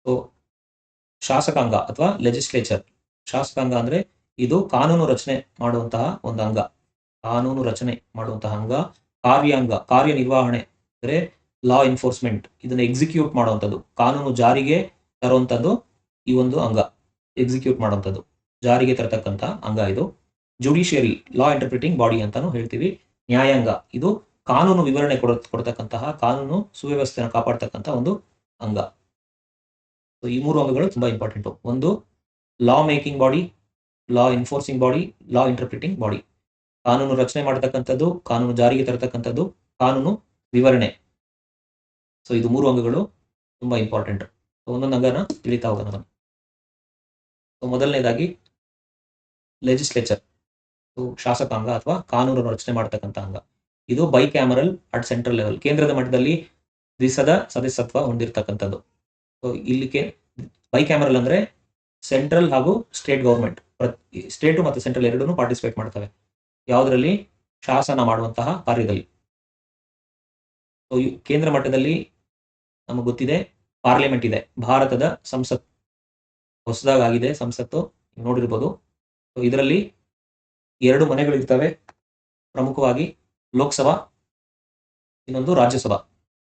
ಸೊ ಶಾಸಕಾಂಗ ಅಥವಾ ಲೆಜಿಸ್ಲೇಚರ್ ಶಾಸಕಾಂಗ ಅಂದ್ರೆ ಇದು ಕಾನೂನು ರಚನೆ ಮಾಡುವಂತಹ ಒಂದು ಅಂಗ. ಕಾನೂನು ರಚನೆ ಮಾಡುವಂತಹ ಅಂಗ, ಕಾರ್ಯಾಂಗ, ಕಾರ್ಯನಿರ್ವಹಣೆ, ಅಂದ್ರೆ ಲಾ ಎನ್ಫೋರ್ಸ್ಮೆಂಟ್ ಇದನ್ನ ಎಕ್ಸಿಕ್ಯೂಟ್ ಮಾಡುವಂಥದ್ದು. ಕಾನೂನು ಜಾರಿಗೆ ತರುವಂಥದ್ದು ಈ ಒಂದು ಅಂಗ. ಎಕ್ಸಿಕ್ಯೂಟ್ ಮಾಡುವಂಥದ್ದು. ಜಾರಿಗೆ ತರತಕ್ಕಂತ ಅಂಗ ಇದು. ಜುಡಿಷಿಯರಿ ಲಾ ಇಂಟರ್ಪ್ರಿಟಿಂಗ್ ಬಾಡಿ ಅಂತಾನು ಹೇಳ್ತೀವಿ. ನ್ಯಾಯಾಂಗ, ಇದು ಕಾನೂನು ವಿವರಣೆ ಕೊಡ, ಕೊಡ್ತಕ್ಕಂತಹ ಕಾನೂನು ಸುವ್ಯವಸ್ಥೆಯನ್ನು ಕಾಪಾಡ್ತಕ್ಕಂಥ ಒಂದು ಅಂಗ. ಈ ಮೂರು ಅಂಗಗಳು ತುಂಬಾ ಇಂಪಾರ್ಟೆಂಟ್ ಒಂದು law making body law enforcing body law interpreting body ಕಾನೂನು ರಚನೆ ಮಾಡತಕ್ಕಂಥದ್ದು, ಕಾನೂನು ಜಾರಿಗೆ ತರತಕ್ಕಂಥದ್ದು, ಕಾನೂನು ವಿವರಣೆ. ಸೊ ಇದು ಮೂರು ಅಂಗಗಳು ತುಂಬಾ ಇಂಪಾರ್ಟೆಂಟ್ ಒಂದೊಂದು ಅಂಗನ ತಿಳಿತಾ ಹೋಗೋಣ ನಾನು ಸೊ ಮೊದಲನೇದಾಗಿ ಲೆಜಿಸ್ಲೇಚರ್ ಶಾಸಕಾಂಗ ಅಥವಾ ಕಾನೂನನ್ನು ರಚನೆ ಮಾಡತಕ್ಕಂಥ ಅಂಗ. ಇದು bicameral at central level ಕೇಂದ್ರದ ಮಟ್ಟದಲ್ಲಿ ದ್ವಿಸದ ಸದಸ್ಯತ್ವ ಹೊಂದಿರತಕ್ಕಂಥದ್ದು. ಸೊ ಇಲ್ಲಿ ಬೈ ಕ್ಯಾಮರಲ್ ಅಂದ್ರೆ ಸೆಂಟ್ರಲ್ ಹಾಗೂ ಸ್ಟೇಟ್ ಗೌರ್ಮೆಂಟ್ ಸ್ಟೇಟ್ ಮತ್ತು ಸೆಂಟ್ರಲ್ ಎರಡೂ ಪಾರ್ಟಿಸಿಪೇಟ್ ಮಾಡ್ತವೆ. ಯಾವುದರಲ್ಲಿ? ಶಾಸನ ಮಾಡುವಂತಹ ಕಾರ್ಯದಲ್ಲಿ. ಕೇಂದ್ರ ಮಟ್ಟದಲ್ಲಿ ನಮಗೆ ಗೊತ್ತಿದೆ ಪಾರ್ಲಿಮೆಂಟ್ ಇದೆ. ಭಾರತದ ಸಂಸತ್ ಹೊಸದಾಗಿದೆ ಸಂಸತ್ತು ನೋಡಿರ್ಬೋದು. ಇದರಲ್ಲಿ ಎರಡು ಮನೆಗಳಿರ್ತವೆ. ಪ್ರಮುಖವಾಗಿ ಲೋಕಸಭಾ, ಇನ್ನೊಂದು ರಾಜ್ಯಸಭಾ.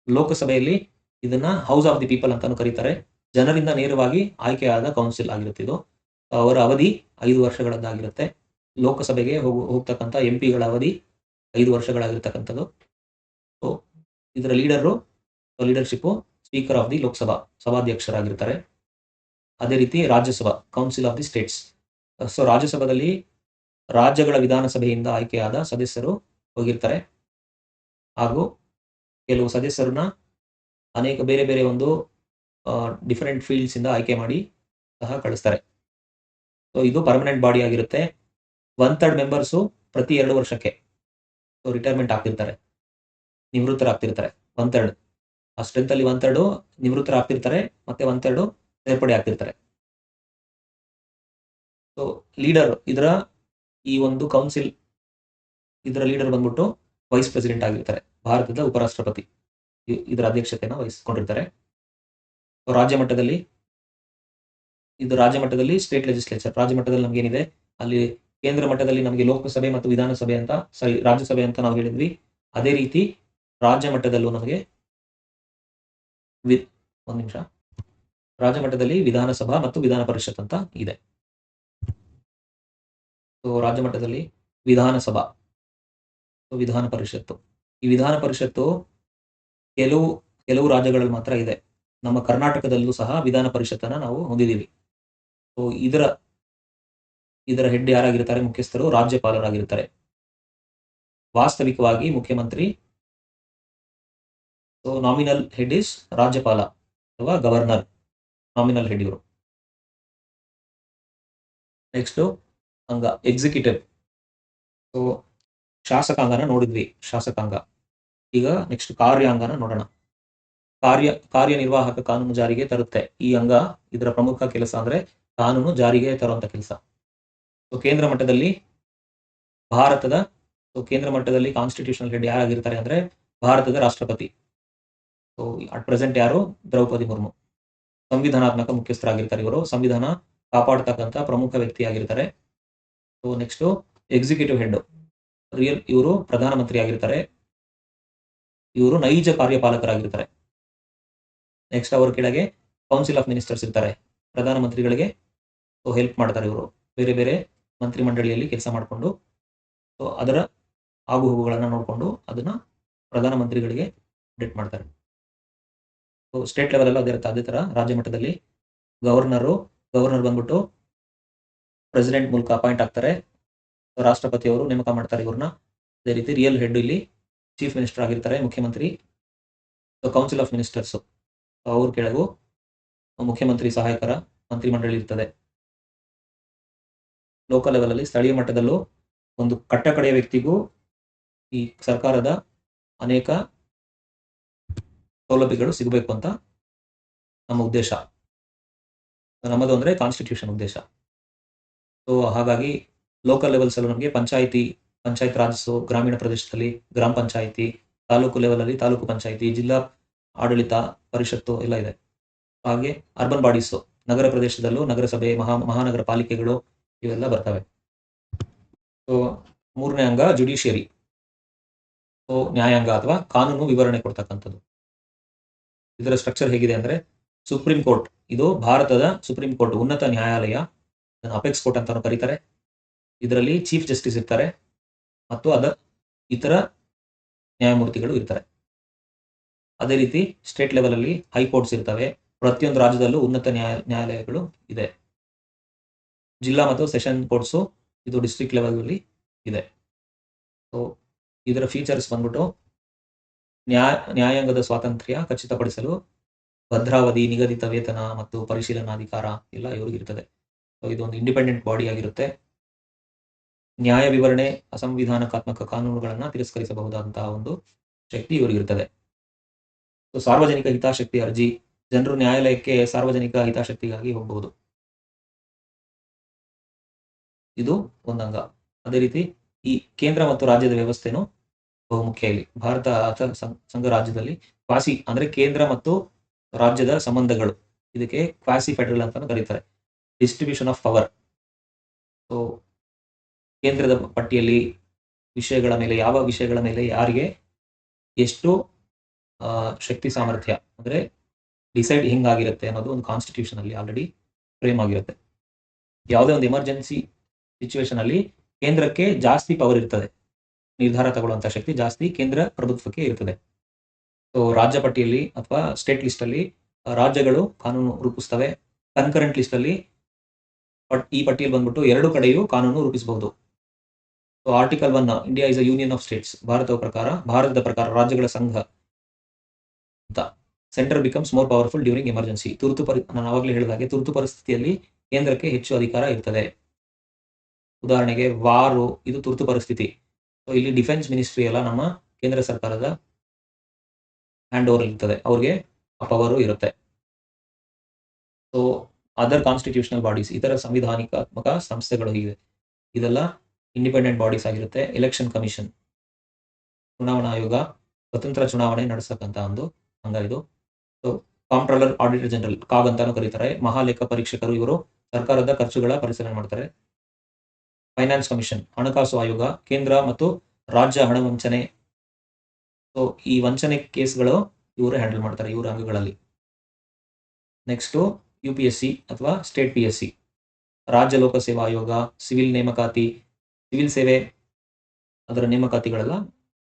ಲೋಕಸಭೆಯಲ್ಲಿ ಇದನ್ನ ಹೌಸ್ ಆಫ್ ದಿ ಪೀಪಲ್ ಅಂತಾನು ಕರೀತಾರೆ. ಜನರಿಂದ ನೇರವಾಗಿ ಆಯ್ಕೆಯಾದ ಕೌನ್ಸಿಲ್ ಆಗಿರುತ್ತೆ ಇದು. ಅವರ ಅವಧಿ ಐದು ವರ್ಷಗಳದ್ದಾಗಿರುತ್ತೆ. ಲೋಕಸಭೆಗೆ ಹೋಗು, ಹೋಗ್ತಕ್ಕಂಥ ಎಂ ಪಿಗಳ ಅವಧಿ ಐದು ವರ್ಷಗಳಾಗಿರ್ತಕ್ಕಂಥದ್ದು. ಸೊ ಇದರ leader leadership speaker of the Lok Sabha ಸಭಾಧ್ಯಕ್ಷರಾಗಿರ್ತಾರೆ. ಅದೇ ರೀತಿ Rajya Sabha council of the states so ರಾಜ್ಯಸಭಾದಲ್ಲಿ ರಾಜ್ಯಗಳ ವಿಧಾನಸಭೆಯಿಂದ ಆಯ್ಕೆಯಾದ ಸದಸ್ಯರು ಹೋಗಿರ್ತಾರೆ. ಹಾಗೂ ಕೆಲವು ಸದಸ್ಯರನ್ನ ಅನೇಕ ಬೇರೆ ಬೇರೆ ಒಂದು ಡಿಫರೆಂಟ್ ಫೀಲ್ಡ್ಸ್ ಇಂದ ಆಯ್ಕೆ ಮಾಡಿ ಸಹ ಕಳಿಸ್ತಾರೆ. ಇದು ಪರ್ಮನೆಂಟ್ ಬಾಡಿ ಆಗಿರುತ್ತೆ. ಒನ್ ಥರ್ಡ್ ಮೆಂಬರ್ಸು ಪ್ರತಿ ಎರಡು ವರ್ಷಕ್ಕೆ ಸೊ ರಿಟೈರ್ಮೆಂಟ್ ಆಗ್ತಿರ್ತಾರೆ. ನಿವೃತ್ತರಾಗ್ತಿರ್ತಾರೆ. ಒನ್ ಥರ್ಡ್ ಆ ಸ್ಟ್ರೆಂತ್ ಅಲ್ಲಿ ಒನ್ ಥರ್ಡು ನಿವೃತ್ತರಾಗ್ತಿರ್ತಾರೆ ಮತ್ತೆ ಒನ್ ಥರ್ಡು ಸೇರ್ಪಡೆ ಆಗ್ತಿರ್ತಾರೆ. ಸೊ ಲೀಡರ್ ಇದರ ಈ ಒಂದು ಕೌನ್ಸಿಲ್ ಇದರ ಲೀಡರ್ ಬಂದ್ಬಿಟ್ಟು ವೈಸ್ ಪ್ರೆಸಿಡೆಂಟ್ ಆಗಿರ್ತಾರೆ. ಭಾರತದ ಉಪರಾಷ್ಟ್ರಪತಿ. ಇದರ ಅಧ್ಯಕ್ಷತೆಯನ್ನು ವಹಿಸಿಕೊಂಡಿರ್ತಾರೆ. ಸೊ ರಾಜ್ಯ ಮಟ್ಟದಲ್ಲಿ ಇದು ರಾಜ್ಯ ಮಟ್ಟದಲ್ಲಿ ಸ್ಟೇಟ್ ಲೆಜಿಸ್ಲೇಚರ್ ರಾಜ್ಯ ಮಟ್ಟದಲ್ಲಿ ನಮ್ಗೆ ಏನಿದೆ? ಅಲ್ಲಿ ಕೇಂದ್ರ ಮಟ್ಟದಲ್ಲಿ ನಮಗೆ ಲೋಕಸಭೆ ಮತ್ತು ವಿಧಾನಸಭೆ ಅಂತ ಸಾರಿ ರಾಜ್ಯಸಭೆ ಅಂತ ನಾವು ಹೇಳಿದ್ವಿ. ಅದೇ ರೀತಿ ರಾಜ್ಯ ಮಟ್ಟದಲ್ಲೂ ನಮಗೆ ವಿ ಒಂದು ನಿಮಿಷ. ರಾಜ್ಯ ಮಟ್ಟದಲ್ಲಿ ವಿಧಾನಸಭಾ ಮತ್ತು ವಿಧಾನ ಪರಿಷತ್ ಅಂತ ಇದೆ. ಸೊ ರಾಜ್ಯ ಮಟ್ಟದಲ್ಲಿ ವಿಧಾನಸಭಾ ವಿಧಾನ ಪರಿಷತ್ತು. ಈ ವಿಧಾನ ಪರಿಷತ್ತು ಕೆಲವು ಕೆಲವು ರಾಜ್ಯಗಳಲ್ಲಿ ಮಾತ್ರ ಇದೆ. ನಮ್ಮ ಕರ್ನಾಟಕದಲ್ಲೂ ಸಹ ವಿಧಾನ ಪರಿಷತ್ತನ್ನ ನಾವು ಹೊಂದಿದ್ದೀವಿ. ಇದರ ಇದರ ಹೆಡ್ ಯಾರಾಗಿರ್ತಾರೆ? ಮುಖ್ಯಸ್ಥರು ರಾಜ್ಯಪಾಲರಾಗಿರ್ತಾರೆ. ವಾಸ್ತವಿಕವಾಗಿ ಮುಖ್ಯಮಂತ್ರಿ ಸೊ ನಾಮಿನಲ್ ಹೆಡ್ ಇಸ್ ರಾಜ್ಯಪಾಲ ಅಥವಾ ಗವರ್ನರ್ ನಾಮಿನಲ್ ಹೆಡ್ ಇವರು. ನೆಕ್ಸ್ಟ್ ಅಂಗ ಎಕ್ಸಿಕ್ಯೂಟಿವ್ ಸೊ ಶಾಸಕಾಂಗನ ನೋಡಿದ್ವಿ, ಶಾಸಕಾಂಗ. ಈಗ ನೆಕ್ಸ್ಟ್ ಕಾರ್ಯಾಂಗನ ನೋಡೋಣ. ಕಾರ್ಯ, ಕಾರ್ಯನಿರ್ವಾಹಕ ಕಾನೂನು ಜಾರಿಗೆ ತರುತ್ತೆ. ಈ ಅಂಗ ಇದರ ಪ್ರಮುಖ ಕೆಲಸ ಅಂದ್ರೆ ಕಾನೂನು ಜಾರಿಗೆ ತರುವಂತ ಕೆಲಸ. ಸೊ ಕೇಂದ್ರ ಮಟ್ಟದಲ್ಲಿ ಭಾರತದ ಸೊ ಕೇಂದ್ರ ಮಟ್ಟದಲ್ಲಿ ಕಾನ್ಸ್ಟಿಟ್ಯೂಷನಲ್ ಹೆಡ್ ಯಾರಾಗಿರ್ತಾರೆ ಅಂದ್ರೆ ಭಾರತದ ರಾಷ್ಟ್ರಪತಿ. ಸೊ ಅಟ್ ಪ್ರೆಸೆಂಟ್ ಯಾರು? ದ್ರೌಪದಿ ಮುರ್ಮು. ಸಂವಿಧಾನಾತ್ಮಕ ಮುಖ್ಯಸ್ಥರಾಗಿರ್ತಾರೆ ಇವರು. ಸಂವಿಧಾನ ಕಾಪಾಡ್ತಕ್ಕಂಥ ಪ್ರಮುಖ ವ್ಯಕ್ತಿಯಾಗಿರ್ತಾರೆ. So next executive head real ಇವರು ಪ್ರಧಾನಮಂತ್ರಿ ಆಗಿರ್ತಾರೆ ಇವರು ನೈಜ ಕಾರ್ಯಪಾಲಕರಾಗಿರ್ತಾರೆ. ನೆಕ್ಸ್ಟ್ ಅವರ ಕೆಳಗೆ ಕೌನ್ಸಿಲ್ ಆಫ್ ಮಿನಿಸ್ಟರ್ಸ್ ಇರ್ತಾರೆ. ಪ್ರಧಾನಮಂತ್ರಿಗಳಿಗೆ ಹೆಲ್ಪ್ ಮಾಡ್ತಾರೆ ಇವರು. ಬೇರೆ ಬೇರೆ ಮಂತ್ರಿ ಮಂಡಳಿಯಲ್ಲಿ ಕೆಲಸ ಮಾಡಿಕೊಂಡು ಸೊ ಅದರ ಆಗುಹೋಗುಗಳನ್ನು ನೋಡಿಕೊಂಡು ಅದನ್ನ ಪ್ರಧಾನಮಂತ್ರಿಗಳಿಗೆ ಅಪ್ಡೇಟ್ ಮಾಡ್ತಾರೆ. ಸೊ ಸ್ಟೇಟ್ ಲೆವೆಲ್ ಅದೇ ಇರುತ್ತೆ. ಅದೇ ತರ ರಾಜ್ಯ ಮಟ್ಟದಲ್ಲಿ ಗವರ್ನರು, ಗವರ್ನರ್ ಬಂದ್ಬಿಟ್ಟು ಪ್ರೆಸಿಡೆಂಟ್ ಮೂಲಕ ಅಪಾಯಿಂಟ್ ಆಗ್ತಾರೆ. ರಾಷ್ಟ್ರಪತಿಯವರು ನೇಮಕ ಮಾಡ್ತಾರೆ ಇವ್ರನ್ನ. ಅದೇ ರೀತಿ ರಿಯಲ್ ಹೆಡ್ ಇಲ್ಲಿ ಚೀಫ್ ಮಿನಿಸ್ಟರ್ ಆಗಿರ್ತಾರೆ, ಮುಖ್ಯಮಂತ್ರಿ ಕೌನ್ಸಿಲ್ ಆಫ್ ಮಿನಿಸ್ಟರ್ಸ್ ಅವ್ರ ಕೆಳಗೂ ಮುಖ್ಯಮಂತ್ರಿ, ಸಹಾಯಕರ ಮಂತ್ರಿಮಂಡಳಿ ಇರ್ತದೆ. ಲೋಕಲ್ ಲೆವೆಲ್ ಸ್ಥಳೀಯ ಮಟ್ಟದಲ್ಲೂ ಒಂದು ಕಟ್ಟಕಡೆಯ ವ್ಯಕ್ತಿಗೂ ಈ ಸರ್ಕಾರದ ಅನೇಕ ಸೌಲಭ್ಯಗಳು ಸಿಗಬೇಕು ಅಂತ ನಮ್ಮ ಉದ್ದೇಶ. ನಮ್ಮದು ಅಂದ್ರೆ ಕಾನ್ಸ್ಟಿಟ್ಯೂಷನ್ ಉದ್ದೇಶ. ಸೊ ಹಾಗಾಗಿ ಲೋಕಲ್ ಲೆವೆಲ್ಸ್ ಅಲ್ಲೂ ನಮಗೆ ಪಂಚಾಯಿತಿ, ಪಂಚಾಯತ್ ರಾಜ್ ಗ್ರಾಮೀಣ ಪ್ರದೇಶದಲ್ಲಿ ಗ್ರಾಮ ಪಂಚಾಯಿತಿ, ತಾಲೂಕು ಲೆವೆಲ್ ಅಲ್ಲಿ ತಾಲೂಕು ಪಂಚಾಯಿತಿ, ಜಿಲ್ಲಾ ಆಡಳಿತ, ಪರಿಷತ್ತು ಎಲ್ಲ ಇದೆ. ಹಾಗೆ ಅರ್ಬನ್ ಬಾಡೀಸು ನಗರ ಪ್ರದೇಶದಲ್ಲೂ ನಗರಸಭೆ, ಮಹಾ ಮಹಾನಗರ ಪಾಲಿಕೆಗಳು ಇವೆಲ್ಲ ಬರ್ತವೆ. ಸೊ ಮೂರನೇ ಅಂಗ ಜುಡಿಷಿಯರಿ ಸೊ ನ್ಯಾಯಾಂಗ ಅಥವಾ ಕಾನೂನು ವಿವರಣೆ ಕೊಡ್ತಕ್ಕಂಥದ್ದು. ಇದರ ಸ್ಟ್ರಕ್ಚರ್ ಹೇಗಿದೆ ಅಂದ್ರೆ ಸುಪ್ರೀಂ ಕೋರ್ಟ್ ಇದು ಭಾರತದ ಸುಪ್ರೀಂ ಕೋರ್ಟ್ ಉನ್ನತ ನ್ಯಾಯಾಲಯ ಅಪೆಕ್ಸ್ ಕೋರ್ಟ್ ಅಂತ ಕರೀತಾರೆ. ಇದರಲ್ಲಿ ಚೀಫ್ ಜಸ್ಟಿಸ್ ಇರ್ತಾರೆ. ಮತ್ತು ಅದ ಇತರ ನ್ಯಾಯಮೂರ್ತಿಗಳು ಇರ್ತಾರೆ. ಅದೇ ರೀತಿ ಸ್ಟೇಟ್ ಲೆವೆಲಲ್ಲಿ ಹೈಕೋರ್ಟ್ಸ್ ಇರ್ತವೆ. ಪ್ರತಿಯೊಂದು ರಾಜ್ಯದಲ್ಲೂ ಉನ್ನತ ನ್ಯಾಯ, ನ್ಯಾಯಾಲಯಗಳು ಇದೆ. ಜಿಲ್ಲಾ ಮತ್ತು ಸೆಷನ್ ಕೋರ್ಸು ಇದು ಡಿಸ್ಟ್ರಿಕ್ಟ್ ಲೆವೆಲ್ ಅಲ್ಲಿ ಇದೆ. ಸೊ ಇದರ ಫೀಚರ್ಸ್ ಬಂದ್ಬಿಟ್ಟು ನ್ಯಾಯ ನ್ಯಾಯಾಂಗದ ಸ್ವಾತಂತ್ರ್ಯ ಖಚಿತಪಡಿಸಲು ಭದ್ರಾವಧಿ, ನಿಗದಿತ ವೇತನ ಮತ್ತು ಪರಿಶೀಲನಾಧಿಕಾರ ಎಲ್ಲ ಇವ್ರಿಗಿರ್ತದೆ ಸೊ ಇದೊಂದು ಇಂಡಿಪೆಂಡೆಂಟ್ ಬಾಡಿ ಆಗಿರುತ್ತೆ. ನ್ಯಾಯ ವಿವರಣೆ, ಅಸಂವಿಧಾನಕಾತ್ಮಕ ಕಾನೂನುಗಳನ್ನ ತಿರಸ್ಕರಿಸಬಹುದಾದಂತಹ ಒಂದು ಶಕ್ತಿ ಇವರಿಗಿರ್ತದೆ ಸಾರ್ವಜನಿಕ ಹಿತಾಸಕ್ತಿ ಅರ್ಜಿ, ಜನರು ನ್ಯಾಯಾಲಯಕ್ಕೆ ಸಾರ್ವಜನಿಕ ಹಿತಾಸಕ್ತಿಗಾಗಿ ಹೋಗಬಹುದು. ಇದು ಒಂದಂಗ. ಅದೇ ರೀತಿ ಈ ಕೇಂದ್ರ ಮತ್ತು ರಾಜ್ಯದ ವ್ಯವಸ್ಥೆನೂ ಬಹುಮುಖ್ಯ ಇಲ್ಲಿ ಭಾರತ ಸಂಘ ರಾಜ್ಯದಲ್ಲಿ ಕ್ವಾಸಿ ಅಂದ್ರೆ ಕೇಂದ್ರ ಮತ್ತು ರಾಜ್ಯದ ಸಂಬಂಧಗಳು. ಇದಕ್ಕೆ ಕ್ವಾಸಿ ಫೆಡರಲ್ ಅಂತ ಕರೀತಾರೆ. Distribution of power. ಸೊ, ಕೇಂದ್ರದ ಪಟ್ಟಿಯಲ್ಲಿ ವಿಷಯಗಳ ಮೇಲೆ, ಯಾವ ವಿಷಯಗಳ ಮೇಲೆ ಯಾರಿಗೆ ಎಷ್ಟು ಶಕ್ತಿ ಸಾಮರ್ಥ್ಯ ಅಂದ್ರೆ ಡಿಸೈಡ್ ಹೆಂಗಾಗಿರುತ್ತೆ ಅನ್ನೋದು ಒಂದು ಕಾನ್ಸ್ಟಿಟ್ಯೂಷನ್ ಅಲ್ಲಿ ಆಲ್ರೆಡಿ ಫ್ರೇಮ್ ಆಗಿರುತ್ತೆ. ಯಾವುದೇ ಒಂದು ಎಮರ್ಜೆನ್ಸಿ ಸಿಚುವೇಶನ್ ಅಲ್ಲಿ ಕೇಂದ್ರಕ್ಕೆ ಜಾಸ್ತಿ ಪವರ್ ಇರ್ತದೆ. ನಿರ್ಧಾರ ತಗೊಳ್ಳುವಂತ ಶಕ್ತಿ ಜಾಸ್ತಿ ಕೇಂದ್ರ ಪ್ರಭುತ್ವಕ್ಕೆ ಇರ್ತದೆ. ಸೊ ರಾಜ್ಯ ಪಟ್ಟಿಯಲ್ಲಿ ಅಥವಾ ಸ್ಟೇಟ್ ಲಿಸ್ಟ್ ಅಲ್ಲಿ ರಾಜ್ಯಗಳು ಕಾನೂನು ರೂಪಿಸ್ತವೆ. ಕನ್ಕರೆಂಟ್ ಲಿಸ್ಟ್ ಅಲ್ಲಿ ಈ ಪಟ್ಟಿಯಲ್ಲಿ ಬಂದ್ಬಿಟ್ಟು ಎರಡು ಕಡೆಯೂ ಕಾನೂನು ರೂಪಿಸಬಹುದು. So article one India is a union of states ಭಾರತದ ಪ್ರಕಾರ ಭಾರತದ ಪ್ರಕಾರ ರಾಜ್ಯಗಳ ಸಂಘ ಅಂತ. Centre becomes more powerful during emergency ತುರ್ತು ಪರಿ, ನಾನು ಆವಾಗಲೇ ಹೇಳಿದಾಗೆ ತುರ್ತು ಪರಿಸ್ಥಿತಿಯಲ್ಲಿ ಕೇಂದ್ರಕ್ಕೆ ಹೆಚ್ಚು ಅಧಿಕಾರ ಇರ್ತದೆ. ಉದಾಹರಣೆಗೆ ವಾರು, ಇದು ತುರ್ತು ಪರಿಸ್ಥಿತಿ. ಸೊ ಇಲ್ಲಿ ಡಿಫೆನ್ಸ್ ಮಿನಿಸ್ಟ್ರಿ ಎಲ್ಲ ನಮ್ಮ ಕೇಂದ್ರ ಸರ್ಕಾರದ ಹ್ಯಾಂಡ್ ಓವರ್ ಇರ್ತದೆ. ಅವ್ರಿಗೆ ಪವರು ಇರುತ್ತೆ. ಸೊ ಅದರ್ ಕಾನ್ಸ್ಟಿಟ್ಯೂಷನಲ್ ಬಾಡೀಸ್ ಇತರ ಸಂವಿಧಾನಿಕಾತ್ಮಕ ಸಂಸ್ಥೆಗಳು ಇವೆ. ಇದೆಲ್ಲ ಇಂಡಿಪೆಂಡೆಂಟ್ ಬಾಡೀಸ್ ಆಗಿರುತ್ತೆ. ಎಲೆಕ್ಷನ್ ಕಮಿಷನ್ ಚುನಾವಣಾ ಆಯೋಗ, ಸ್ವತಂತ್ರ ಚುನಾವಣೆ ನಡೆಸಕ್ಕಂತ ಒಂದು ಅಂಗ ಇದು. So comptroller auditor general CAG ಅಂತಾನು ಕರೀತಾರೆ. ಮಹಾಲೇಖ ಪರೀಕ್ಷಕರು ಇವರು ಸರ್ಕಾರದ ಖರ್ಚುಗಳ ಪರಿಶೀಲನೆ ಮಾಡ್ತಾರೆ. ಫೈನಾನ್ಸ್ ಕಮಿಷನ್, ಹಣಕಾಸು ಆಯೋಗ, ಕೇಂದ್ರ ಮತ್ತು ರಾಜ್ಯ ಹಣ ವಂಚನೆ. ಈ ವಂಚನೆ ಕೇಸ್ಗಳು ಇವರು ಹ್ಯಾಂಡಲ್ ಮಾಡ್ತಾರೆ, ಇವರ ಅಂಗಗಳಲ್ಲಿ. Next U P S C ಅಥವಾ ಸ್ಟೇಟ್ ಪಿ ಎಸ್ ಸಿ ರಾಜ್ಯ ಲೋಕಸೇವಾ ಆಯೋಗ, ಸಿವಿಲ್ ನೇಮಕಾತಿ, ಸಿವಿಲ್ ಸೇವೆ, ಅದರ ನೇಮಕಾತಿಗಳೆಲ್ಲ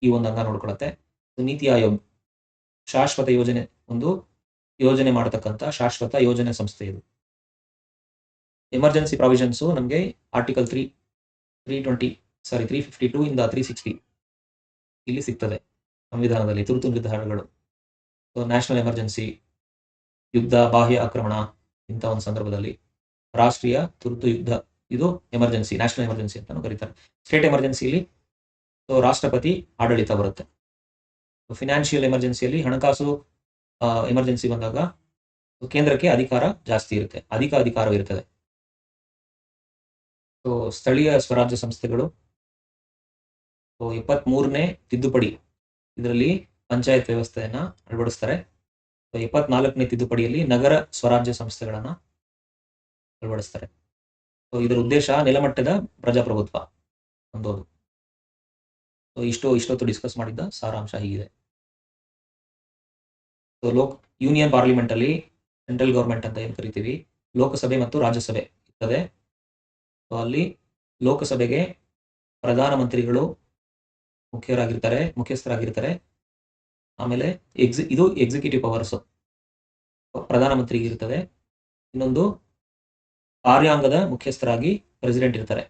ಈ ಒಂದು ಅಂಗ ನೋಡ್ಕೊಳತ್ತೆ. ನೀತಿ ಆಯೋಗ, ಶಾಶ್ವತ ಯೋಜನೆ, ಒಂದು ಯೋಜನೆ ಮಾಡತಕ್ಕಂಥ ಶಾಶ್ವತ ಯೋಜನೆ ಸಂಸ್ಥೆ ಇದು. ಎಮರ್ಜೆನ್ಸಿ ಪ್ರಾವಿಷನ್ಸು ನಮಗೆ article three three twenty sorry three fifty two ಇಂದ ತ್ರೀ ಸಿಕ್ಸ್ಟಿ ಇಲ್ಲಿ ಸಿಗ್ತದೆ ಸಂವಿಧಾನದಲ್ಲಿ ತುರ್ತು ನಿರ್ಧಾರಗಳು. ಸೊ ನ್ಯಾಷನಲ್ ಎಮರ್ಜೆನ್ಸಿ ಯುದ್ಧ, ಬಾಹ್ಯ ಆಕ್ರಮಣ ಇಂಥ ಒಂದು ಸಂದರ್ಭದಲ್ಲಿ ರಾಷ್ಟ್ರೀಯ ತುರ್ತು ಯುದ್ಧ. ಇದು ಎಮರ್ಜೆನ್ಸಿ ನ್ಯಾಷನಲ್ ಎಮರ್ಜೆನ್ಸಿ ಅಂತಾನು ಕರೀತಾರೆ. ಸ್ಟೇಟ್ ಎಮರ್ಜೆನ್ಸಿಲಿ ಸೊ ರಾಷ್ಟ್ರಪತಿ ಆಡಳಿತ ಬರುತ್ತೆ. ಫಿನಾನ್ಷಿಯಲ್ ಎಮರ್ಜೆನ್ಸಿಯಲ್ಲಿ ಹಣಕಾಸು ಎಮರ್ಜೆನ್ಸಿ ಬಂದಾಗ ಕೇಂದ್ರಕ್ಕೆ ಅಧಿಕಾರ ಜಾಸ್ತಿ ಇರುತ್ತೆ. ಅಧಿಕ ಅಧಿಕಾರವಿರುತ್ತದೆ ಸ್ಥಳೀಯ ಸ್ವರಾಜ್ಯ ಸಂಸ್ಥೆಗಳು. ಇಪ್ಪತ್ತ್ಮೂರನೇ ತಿದ್ದುಪಡಿ ಇದರಲ್ಲಿ ಪಂಚಾಯತ್ ವ್ಯವಸ್ಥೆಯನ್ನ ಅಳವಡಿಸ್ತಾರೆ. ಇಪ್ಪತ್ನಾಲ್ಕನೇ ತಿದ್ದುಪಡಿಯಲ್ಲಿ ನಗರ ಸ್ವರಾಜ್ಯ ಸಂಸ್ಥೆಗಳನ್ನ ಅಳವಡಿಸ್ತಾರೆ. ಸೊ ಇದರ ಉದ್ದೇಶ ನೆಲಮಟ್ಟದ ಪ್ರಜಾಪ್ರಭುತ್ವ ಒಂದೋದು ಸೊ ಇಷ್ಟು, ಇಷ್ಟೊತ್ತು ಡಿಸ್ಕಸ್ ಮಾಡಿದ್ದ ಸಾರಾಂಶ ಹೀಗಿದೆ. ಸೊ ಲೋಕ್, ಯೂನಿಯನ್ ಪಾರ್ಲಿಮೆಂಟ್ ಅಲ್ಲಿ ಸೆಂಟ್ರಲ್ ಗೌರ್ಮೆಂಟ್ ಅಂತ ಏನು ಕರಿತೀವಿ? ಲೋಕಸಭೆ ಮತ್ತು ರಾಜ್ಯಸಭೆ ಇರ್ತದೆ. ಅಲ್ಲಿ ಲೋಕಸಭೆಗೆ ಪ್ರಧಾನಮಂತ್ರಿಗಳು ಮುಖ್ಯರಾಗಿರ್ತಾರೆ, ಮುಖ್ಯಸ್ಥರಾಗಿರ್ತಾರೆ. ಆಮೇಲೆ ಎಕ್ಸಿ ಇದು ಎಕ್ಸಿಕ್ಯೂಟಿವ್ ಪವರ್ಸ್ ಪ್ರಧಾನಮಂತ್ರಿಗೆ ಇರ್ತದೆ ಇನ್ನೊಂದು ಕಾರ್ಯಾಂಗದ ಮುಖ್ಯಸ್ಥರಾಗಿ ಪ್ರೆಸಿಡೆಂಟ್ ಇರ್ತಾರೆ.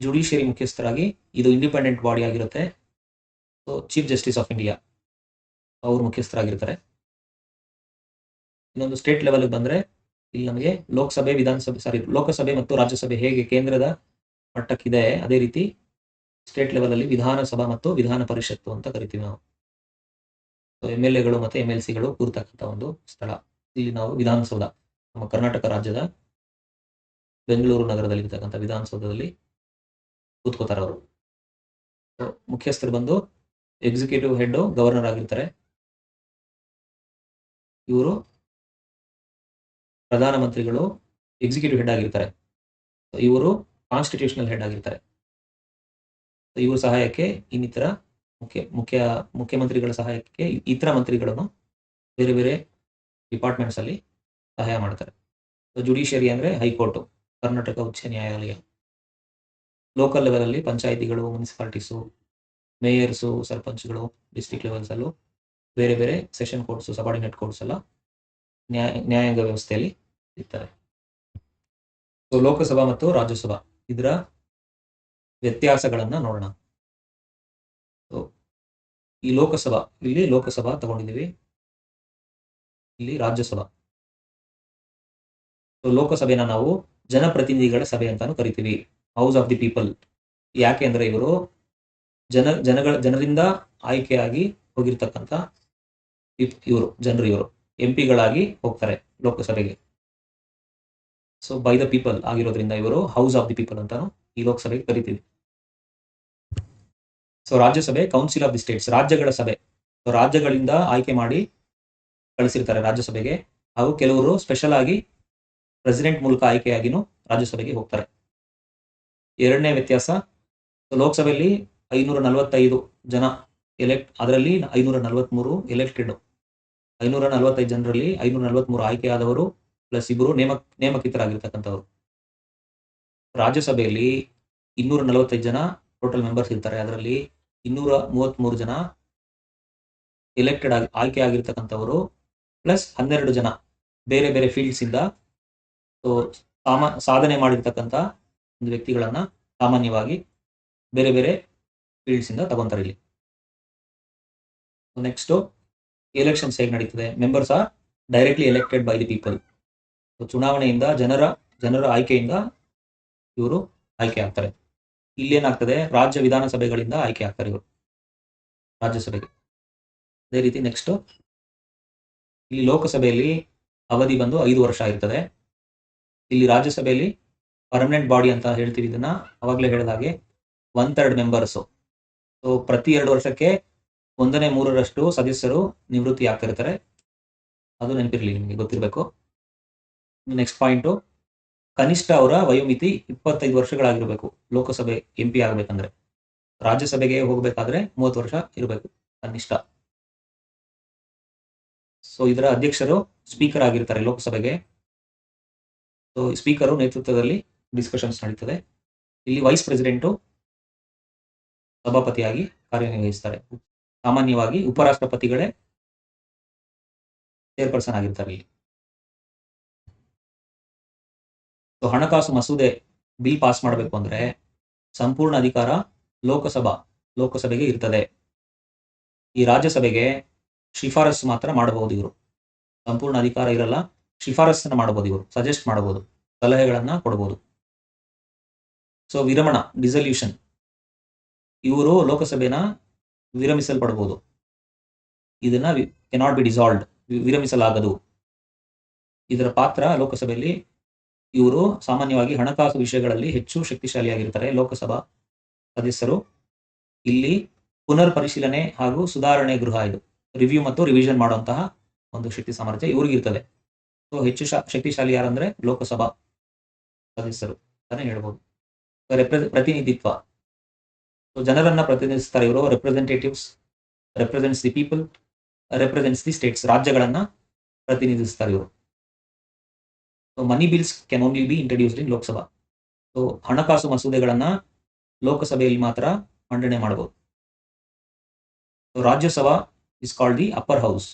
ಜುಡಿಷಿಯರಿ ಮುಖ್ಯಸ್ಥರಾಗಿ ಇದು ಇಂಡಿಪೆಂಡೆಂಟ್ ಬಾಡಿ ಆಗಿರುತ್ತೆ. So chief justice of India ಅವರು ಮುಖ್ಯಸ್ಥರಾಗಿರ್ತಾರೆ. ಇನ್ನೊಂದು ಸ್ಟೇಟ್ ಲೆವೆಲ್ಗೆ ಬಂದ್ರೆ ಇಲ್ಲಿ ನಮಗೆ ಲೋಕಸಭೆ, ವಿಧಾನಸಭೆ ಸಾರಿ ಲೋಕಸಭೆ ಮತ್ತು ರಾಜ್ಯಸಭೆ ಹೇಗೆ ಕೇಂದ್ರದ ಮಟ್ಟಕ್ಕಿದೆ, ಅದೇ ರೀತಿ ಸ್ಟೇಟ್ ಲೆವೆಲ್ ಅಲ್ಲಿ ವಿಧಾನಸಭಾ ಮತ್ತು ವಿಧಾನ ಪರಿಷತ್ತು ಅಂತ ಕರಿತೀವಿ ನಾವು. ಎಂ ಎಲ್ ಎಗಳು ಮತ್ತೆ ಎಂ ಎಲ್ ಸಿಗಳು ಕೂರ್ತಕ್ಕಂಥ ಒಂದು ಸ್ಥಳ. ಇಲ್ಲಿ ನಾವು ವಿಧಾನಸೌಧ, ನಮ್ಮ ಕರ್ನಾಟಕ ರಾಜ್ಯದ ಬೆಂಗಳೂರು ನಗರದಲ್ಲಿ ಇರ್ತಕ್ಕಂಥ ವಿಧಾನಸೌಧದಲ್ಲಿ ಕೂತ್ಕೋತಾರೆ ಅವರು. ಮುಖ್ಯಸ್ಥರು ಬಂದು ಎಕ್ಸಿಕ್ಯೂಟಿವ್ ಹೆಡ್ ಗವರ್ನರ್ ಆಗಿರ್ತಾರೆ. ಇವರು ಪ್ರಧಾನಮಂತ್ರಿಗಳು ಎಕ್ಸಿಕ್ಯೂಟಿವ್ ಹೆಡ್ ಆಗಿರ್ತಾರೆ. ಇವರು ಕಾನ್ಸ್ಟಿಟ್ಯೂಷನಲ್ ಹೆಡ್ ಆಗಿರ್ತಾರೆ. ಇವರ ಸಹಾಯಕ್ಕೆ ಇನ್ನಿತರ ಮುಖ್ಯ ಮುಖ್ಯ, ಮುಖ್ಯಮಂತ್ರಿಗಳ ಸಹಾಯಕ್ಕೆ ಇತರ ಮಂತ್ರಿಗಳನ್ನು ಬೇರೆ ಬೇರೆ ಡಿಪಾರ್ಟ್ಮೆಂಟ್ಸ್ ಅಲ್ಲಿ ಸಹಾಯ ಮಾಡ್ತಾರೆ. ಜುಡಿಷಿಯರಿ ಅಂದ್ರೆ ಹೈಕೋರ್ಟ್, ಕರ್ನಾಟಕ ಉಚ್ಚ ನ್ಯಾಯಾಲಯ. ಲೋಕಲ್ ಲೆವೆಲ್ ಅಲ್ಲಿ ಪಂಚಾಯಿತಿಗಳು ಮುನ್ಸಿಪಾಲಿಟೀಸು ಮೇಯರ್ಸು ಸರ್ಪಂಚ್ಗಳು ಡಿಸ್ಟ್ರಿಕ್ಟ್ ಲೆವೆಲ್ಸ್ ಅಲ್ಲೂ ಬೇರೆ ಬೇರೆ ಸೆಷನ್ ಕೋರ್ಟ್ಸ್ ಸಬಾರ್ಡಿನೇಟ್ ಕೋರ್ಟ್ಸ್ ಎಲ್ಲ ನ್ಯಾಯ, ನ್ಯಾಯಾಂಗ ವ್ಯವಸ್ಥೆಯಲ್ಲಿ ಇರ್ತಾರೆ. ಸೊ ಲೋಕಸಭಾ ಮತ್ತು ರಾಜ್ಯಸಭಾ ಇದರ ವ್ಯತ್ಯಾಸಗಳನ್ನ ನೋಡೋಣ. ಈ ಲೋಕಸಭಾ, ಇಲ್ಲಿ ಲೋಕಸಭಾ ತಗೊಂಡಿದ್ದೀವಿ. ಇಲ್ಲಿ ರಾಜ್ಯಸಭಾ. ಲೋಕಸಭೆನ ನಾವು ಜನಪ್ರತಿನಿಧಿಗಳ ಸಭೆ ಅಂತಾನು ಕರಿತೀವಿ. ಹೌಸ್ ಆಫ್ ದಿ ಪೀಪಲ್ ಯಾಕೆ ಅಂದ್ರೆ ಇವರು ಜನ, ಜನಗಳ, ಜನರಿಂದ ಆಯ್ಕೆಯಾಗಿ ಹೋಗಿರ್ತಕ್ಕಂಥ ಇವರು, ಜನರು ಇವರು. ಎಂ ಪಿಗಳಾಗಿ ಹೋಗ್ತಾರೆ ಲೋಕಸಭೆಗೆ. ಸೊ ಬೈ ದ ಪೀಪಲ್ ಆಗಿರೋದ್ರಿಂದ ಇವರು ಹೌಸ್ ಆಫ್ ದಿ ಪೀಪಲ್ ಅಂತಾನು ಈ ಲೋಕಸಭೆಗೆ ಕರಿತೀವಿ. ಸೊ ರಾಜ್ಯಸಭೆ ಕೌನ್ಸಿಲ್ ಆಫ್ ದಿ ಸ್ಟೇಟ್ಸ್ ರಾಜ್ಯಗಳ ಸಭೆ. ರಾಜ್ಯಗಳಿಂದ ಆಯ್ಕೆ ಮಾಡಿ ಕಳಿಸಿರ್ತಾರೆ ರಾಜ್ಯಸಭೆಗೆ. ಹಾಗೂ ಕೆಲವರು ಸ್ಪೆಷಲ್ ಆಗಿ ಪ್ರೆಸಿಡೆಂಟ್ ಮೂಲಕ ಆಯ್ಕೆಯಾಗಿನೂ ರಾಜ್ಯಸಭೆಗೆ ಹೋಗ್ತಾರೆ. ಎರಡನೇ ವ್ಯತ್ಯಾಸ ಲೋಕಸಭೆಯಲ್ಲಿ ಐನೂರ ನಲವತ್ತೈದು ಜನ ಎಲೆಕ್ಟ್ ಅದರಲ್ಲಿ ಐನೂರ ನಲವತ್ಮೂರು ಎಲೆಕ್ಟೆಡ್ ಐನೂರ ನಲವತ್ತೈದು ಜನರಲ್ಲಿ ಐನೂರ ನಲವತ್ಮೂರು ಆಯ್ಕೆಯಾದವರು ಪ್ಲಸ್ ಇಬ್ಬರು ನೇಮ ನೇಮಕಿತರಾಗಿರ್ತಕ್ಕಂಥವ್ರು. ರಾಜ್ಯಸಭೆಯಲ್ಲಿ ಇನ್ನೂರ ನಲವತ್ತೈದು ಜನ ಟೋಟಲ್ ಮೆಂಬರ್ಸ್ ಇರ್ತಾರೆ. ಅದರಲ್ಲಿ ಇನ್ನೂರ ಮೂವತ್ತ್ಮೂರು ಜನ ಎಲೆಕ್ಟೆಡ್ ಆಗಿ, ಆಯ್ಕೆ ಆಗಿರ್ತಕ್ಕಂಥವರು ಪ್ಲಸ್ ಹನ್ನೆರಡು ಜನ ಬೇರೆ ಬೇರೆ ಫೀಲ್ಡ್ಸ್ ಇಂದ ಸೊ ಸಾಧನೆ ಮಾಡಿರ್ತಕ್ಕಂಥ ಒಂದು ವ್ಯಕ್ತಿಗಳನ್ನ ಸಾಮಾನ್ಯವಾಗಿ ಬೇರೆ ಬೇರೆ ಫೀಲ್ಡ್ಸ್ ಇಂದ ತಗೊಂತಾರೆ ಇಲ್ಲಿ. ನೆಕ್ಸ್ಟ್ ಎಲೆಕ್ಷನ್ಸ್ ಹೇಗೆ ನಡೀತದೆ? Members are directly elected by the people ಚುನಾವಣೆಯಿಂದ ಜನರ ಜನರ ಆಯ್ಕೆಯಿಂದ ಇವರು ಆಯ್ಕೆ ಆಗ್ತಾರೆ. ಇಲ್ಲೇನಾಗ್ತದೆ? ರಾಜ್ಯ ವಿಧಾನಸಭೆಗಳಿಂದ ಆಯ್ಕೆ ಆಗ್ತಾರೆ ಇವರು. ರಾಜ್ಯಸಭೆಗೆ. ಅದೇ ರೀತಿ ನೆಕ್ಸ್ಟ್ ಇಲ್ಲಿ ಲೋಕಸಭೆಯಲ್ಲಿ ಅವಧಿ ಬಂದು ಐದು ವರ್ಷ ಇರ್ತದೆ. ಇಲ್ಲಿ ರಾಜ್ಯಸಭೆಯಲ್ಲಿ ಪರ್ಮನೆಂಟ್ ಬಾಡಿ ಅಂತ ಹೇಳ್ತೀವಿ ಇದನ್ನ. ಅವಾಗಲೇ ಹೇಳಿದ ಹಾಗೆ ಒನ್ ಥರ್ಡ್ ಮೆಂಬರ್ಸು ಸೊ ಪ್ರತಿ ಎರಡು ವರ್ಷಕ್ಕೆ ಒಂದನೇ ಮೂರರಷ್ಟು ಸದಸ್ಯರು ನಿವೃತ್ತಿ ಆಗ್ತಿರ್ತಾರೆ ಅದು ನೆನಪಿರಲಿ ನಿಮಗೆ, ಗೊತ್ತಿರಬೇಕು. ನೆಕ್ಸ್ಟ್ ಪಾಯಿಂಟು ಕನಿಷ್ಠ ಅವರ ವಯೋಮಿತಿ ಇಪ್ಪತ್ತೈದು ವರ್ಷಗಳಾಗಿರಬೇಕು. ಲೋಕಸಭೆ ಎಂ ಪಿ ಆಗಬೇಕಂದ್ರೆ. ರಾಜ್ಯಸಭೆಗೆ ಹೋಗಬೇಕಾದ್ರೆ ಮೂವತ್ತು ವರ್ಷ ಇರಬೇಕು, ಕನಿಷ್ಠ. ಸೊ ಇದರ ಅಧ್ಯಕ್ಷರು ಸ್ಪೀಕರ್ ಆಗಿರ್ತಾರೆ ಲೋಕಸಭೆಗೆ. ಸೊ ಸ್ಪೀಕರು ನೇತೃತ್ವದಲ್ಲಿ ಡಿಸ್ಕಷನ್ಸ್ ನಡೀತದೆ. ಇಲ್ಲಿ ವೈಸ್ ಪ್ರೆಸಿಡೆಂಟು ಸಭಾಪತಿಯಾಗಿ ಕಾರ್ಯನಿರ್ವಹಿಸ್ತಾರೆ. ಸಾಮಾನ್ಯವಾಗಿ ಉಪರಾಷ್ಟ್ರಪತಿಗಳೇ ಚೇರ್ಪರ್ಸನ್ ಆಗಿರ್ತಾರೆ ಇಲ್ಲಿ. ಹಣಕಾಸು ಮಸೂದೆ ಬಿಲ್ ಪಾಸ್ ಮಾಡಬೇಕು ಅಂದ್ರೆ ಸಂಪೂರ್ಣ ಅಧಿಕಾರ ಲೋಕಸಭಾ, ಲೋಕಸಭೆಗೆ ಇರ್ತದೆ. ಈ ರಾಜ್ಯಸಭೆಗೆ ಶಿಫಾರಸ್ಸು ಮಾತ್ರ ಮಾಡಬಹುದು ಇವರು. ಸಂಪೂರ್ಣ ಅಧಿಕಾರ ಇರಲ್ಲ, ಶಿಫಾರಸ್ಸನ್ನ ಮಾಡಬಹುದು ಇವರು ಸಜೆಸ್ಟ್ ಮಾಡಬಹುದು ಸಲಹೆಗಳನ್ನ ಕೊಡಬಹುದು ಸೊ ವಿರಮಣ ಡಿಸಲ್ಯೂಷನ್ ಇವರು ಲೋಕಸಭೆನ ವಿರಮಿಸಲ್ಪಡಬಹುದು ಇದನ್ನ ಕೆನಾಟ್ ಬಿ ಡಿಸಾಲ್ವ್ ವಿರಮಿಸಲಾಗದು. ಇದರ ಪಾತ್ರ ಲೋಕಸಭೆಯಲ್ಲಿ ಇವರು ಸಾಮಾನ್ಯವಾಗಿ ಹಣಕಾಸು ವಿಷಯಗಳಲ್ಲಿ ಹೆಚ್ಚು ಶಕ್ತಿಶಾಲಿಯಾಗಿರ್ತಾರೆ ಲೋಕಸಭಾ ಸದಸ್ಯರು. ಇಲ್ಲಿ ಪುನರ್ ಪರಿಶೀಲನೆ ಹಾಗೂ ಸುಧಾರಣೆ ಗೃಹ ಇದು. ರಿವ್ಯೂ ಮತ್ತು ರಿವಿಷನ್ ಮಾಡುವಂತಹ ಒಂದು ಶಕ್ತಿ ಸಾಮರ್ಥ್ಯ ಇವ್ರಿಗಿರ್ತದೆ ಸೊ, ಹೆಚ್ಚು ಶಕ್ತಿಶಾಲಿ ಯಾರಂದ್ರೆ ಲೋಕಸಭಾ ಸದಸ್ಯರು ಅಂತಾನೆ ಹೇಳ್ಬೋದು. ಪ್ರತಿನಿಧಿತ್ವ. ಸೊ, ಜನರನ್ನ ಪ್ರತಿನಿಧಿಸ್ತಾರೆ ಇವರು. Representatives represents the people represents the states ರಾಜ್ಯಗಳನ್ನ ಪ್ರತಿನಿಧಿಸ್ತಾರೆ ಇವರು. Money bills can only be introduced in Lok Sabha so ಹಣಕಾಸು ಮಸೂದೆಗಳನ್ನ ಲೋಕಸಭೆಯಲ್ಲಿ ಮಾತ್ರ ಮಂಡನೆ ಮಾಡಬಹುದು. Rajya Sabha is called the upper house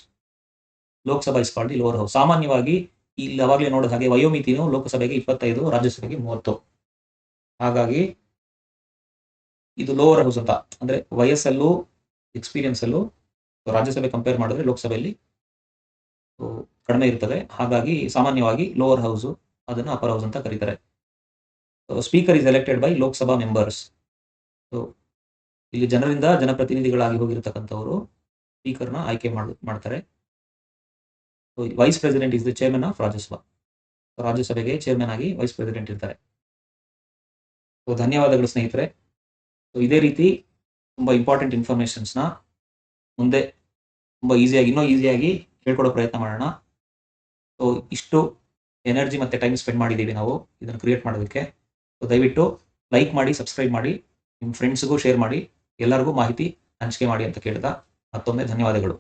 Lok Sabha is called the lower house ಸಾಮಾನ್ಯವಾಗಿ ಇಲ್ಲಿ ಅವಾಗಲೇ ನೋಡಿದ ಹಾಗೆ ವಯೋಮಿತಿಯು ಲೋಕಸಭೆಗೆ ಇಪ್ಪತ್ತೈದು, ರಾಜ್ಯಸಭೆಗೆ ಮೂವತ್ತು. ಹಾಗಾಗಿ ಇದು ಲೋವರ್ ಹೌಸ್ ಅಂತ. ಅಂದ್ರೆ ವಯಸ್ಸಲ್ಲೂ ಎಕ್ಸ್ಪೀರಿಯನ್ಸ್ ಅಲ್ಲೂ, ರಾಜ್ಯಸಭೆ ಕಂಪೇರ್ ಮಾಡಿದ್ರೆ ಲೋಕಸಭೆಯಲ್ಲಿ ಕಡಿಮೆ ಇರ್ತದೆ. ಹಾಗಾಗಿ ಸಾಮಾನ್ಯವಾಗಿ ಲೋವರ್ ಹೌಸ್ ಅದನ್ನು ಅಪರ್ ಹೌಸ್ ಅಂತ ಕರೀತಾರೆ. Speaker is elected by Lok Sabha members so ಇಲ್ಲಿ ಜನರಿಂದ ಜನಪ್ರತಿನಿಧಿಗಳಾಗಿ ಹೋಗಿರ್ತಕ್ಕಂಥವರು ಸ್ಪೀಕರ್ನ ಆಯ್ಕೆ ಮಾಡ್- ಮಾಡ್ತಾರೆ. Vice president is the chairman of Rajya Sabha ರಾಜ್ಯಸಭೆಗೆ ಚೇರ್ಮನ್ ಆಗಿ ವೈಸ್ ಪ್ರೆಸಿಡೆಂಟ್ ಇರ್ತಾರೆ. ಧನ್ಯವಾದಗಳು ಸ್ನೇಹಿತರೆ. ಸೊ ಇದೇ ರೀತಿ ತುಂಬಾ ಇಂಪಾರ್ಟೆಂಟ್ ಇನ್ಫಾರ್ಮೇಶನ್ಸ್ನ ಮುಂದೆ ತುಂಬಾ ಈಸಿಯಾಗಿ ಇನ್ನೂ ಈಸಿಯಾಗಿ ಹೇಳ್ಕೊಡೋ ಪ್ರಯತ್ನ ಮಾಡೋಣ. ಸೊ ಇಷ್ಟು ಎನರ್ಜಿ ಮತ್ತೆ ಟೈಮ್ ಸ್ಪೆಂಡ್ ಮಾಡಿದ್ದೀವಿ ನಾವು. ಇದನ್ನು ಕ್ರಿಯೇಟ್ ಮಾಡೋದಕ್ಕೆ. ಸೊ ದಯವಿಟ್ಟು ಲೈಕ್ ಮಾಡಿ ಸಬ್ಸ್ಕ್ರೈಬ್ ಮಾಡಿ ನಿಮ್ಮ ಫ್ರೆಂಡ್ಸ್ಗೂ ಶೇರ್ ಮಾಡಿ, ಎಲ್ಲರಿಗೂ ಮಾಹಿತಿ ಹಂಚಿಕೆ ಮಾಡಿ ಅಂತ ಕೇಳ್ತಾ ಮತ್ತೊಮ್ಮೆ ಧನ್ಯವಾದಗಳು.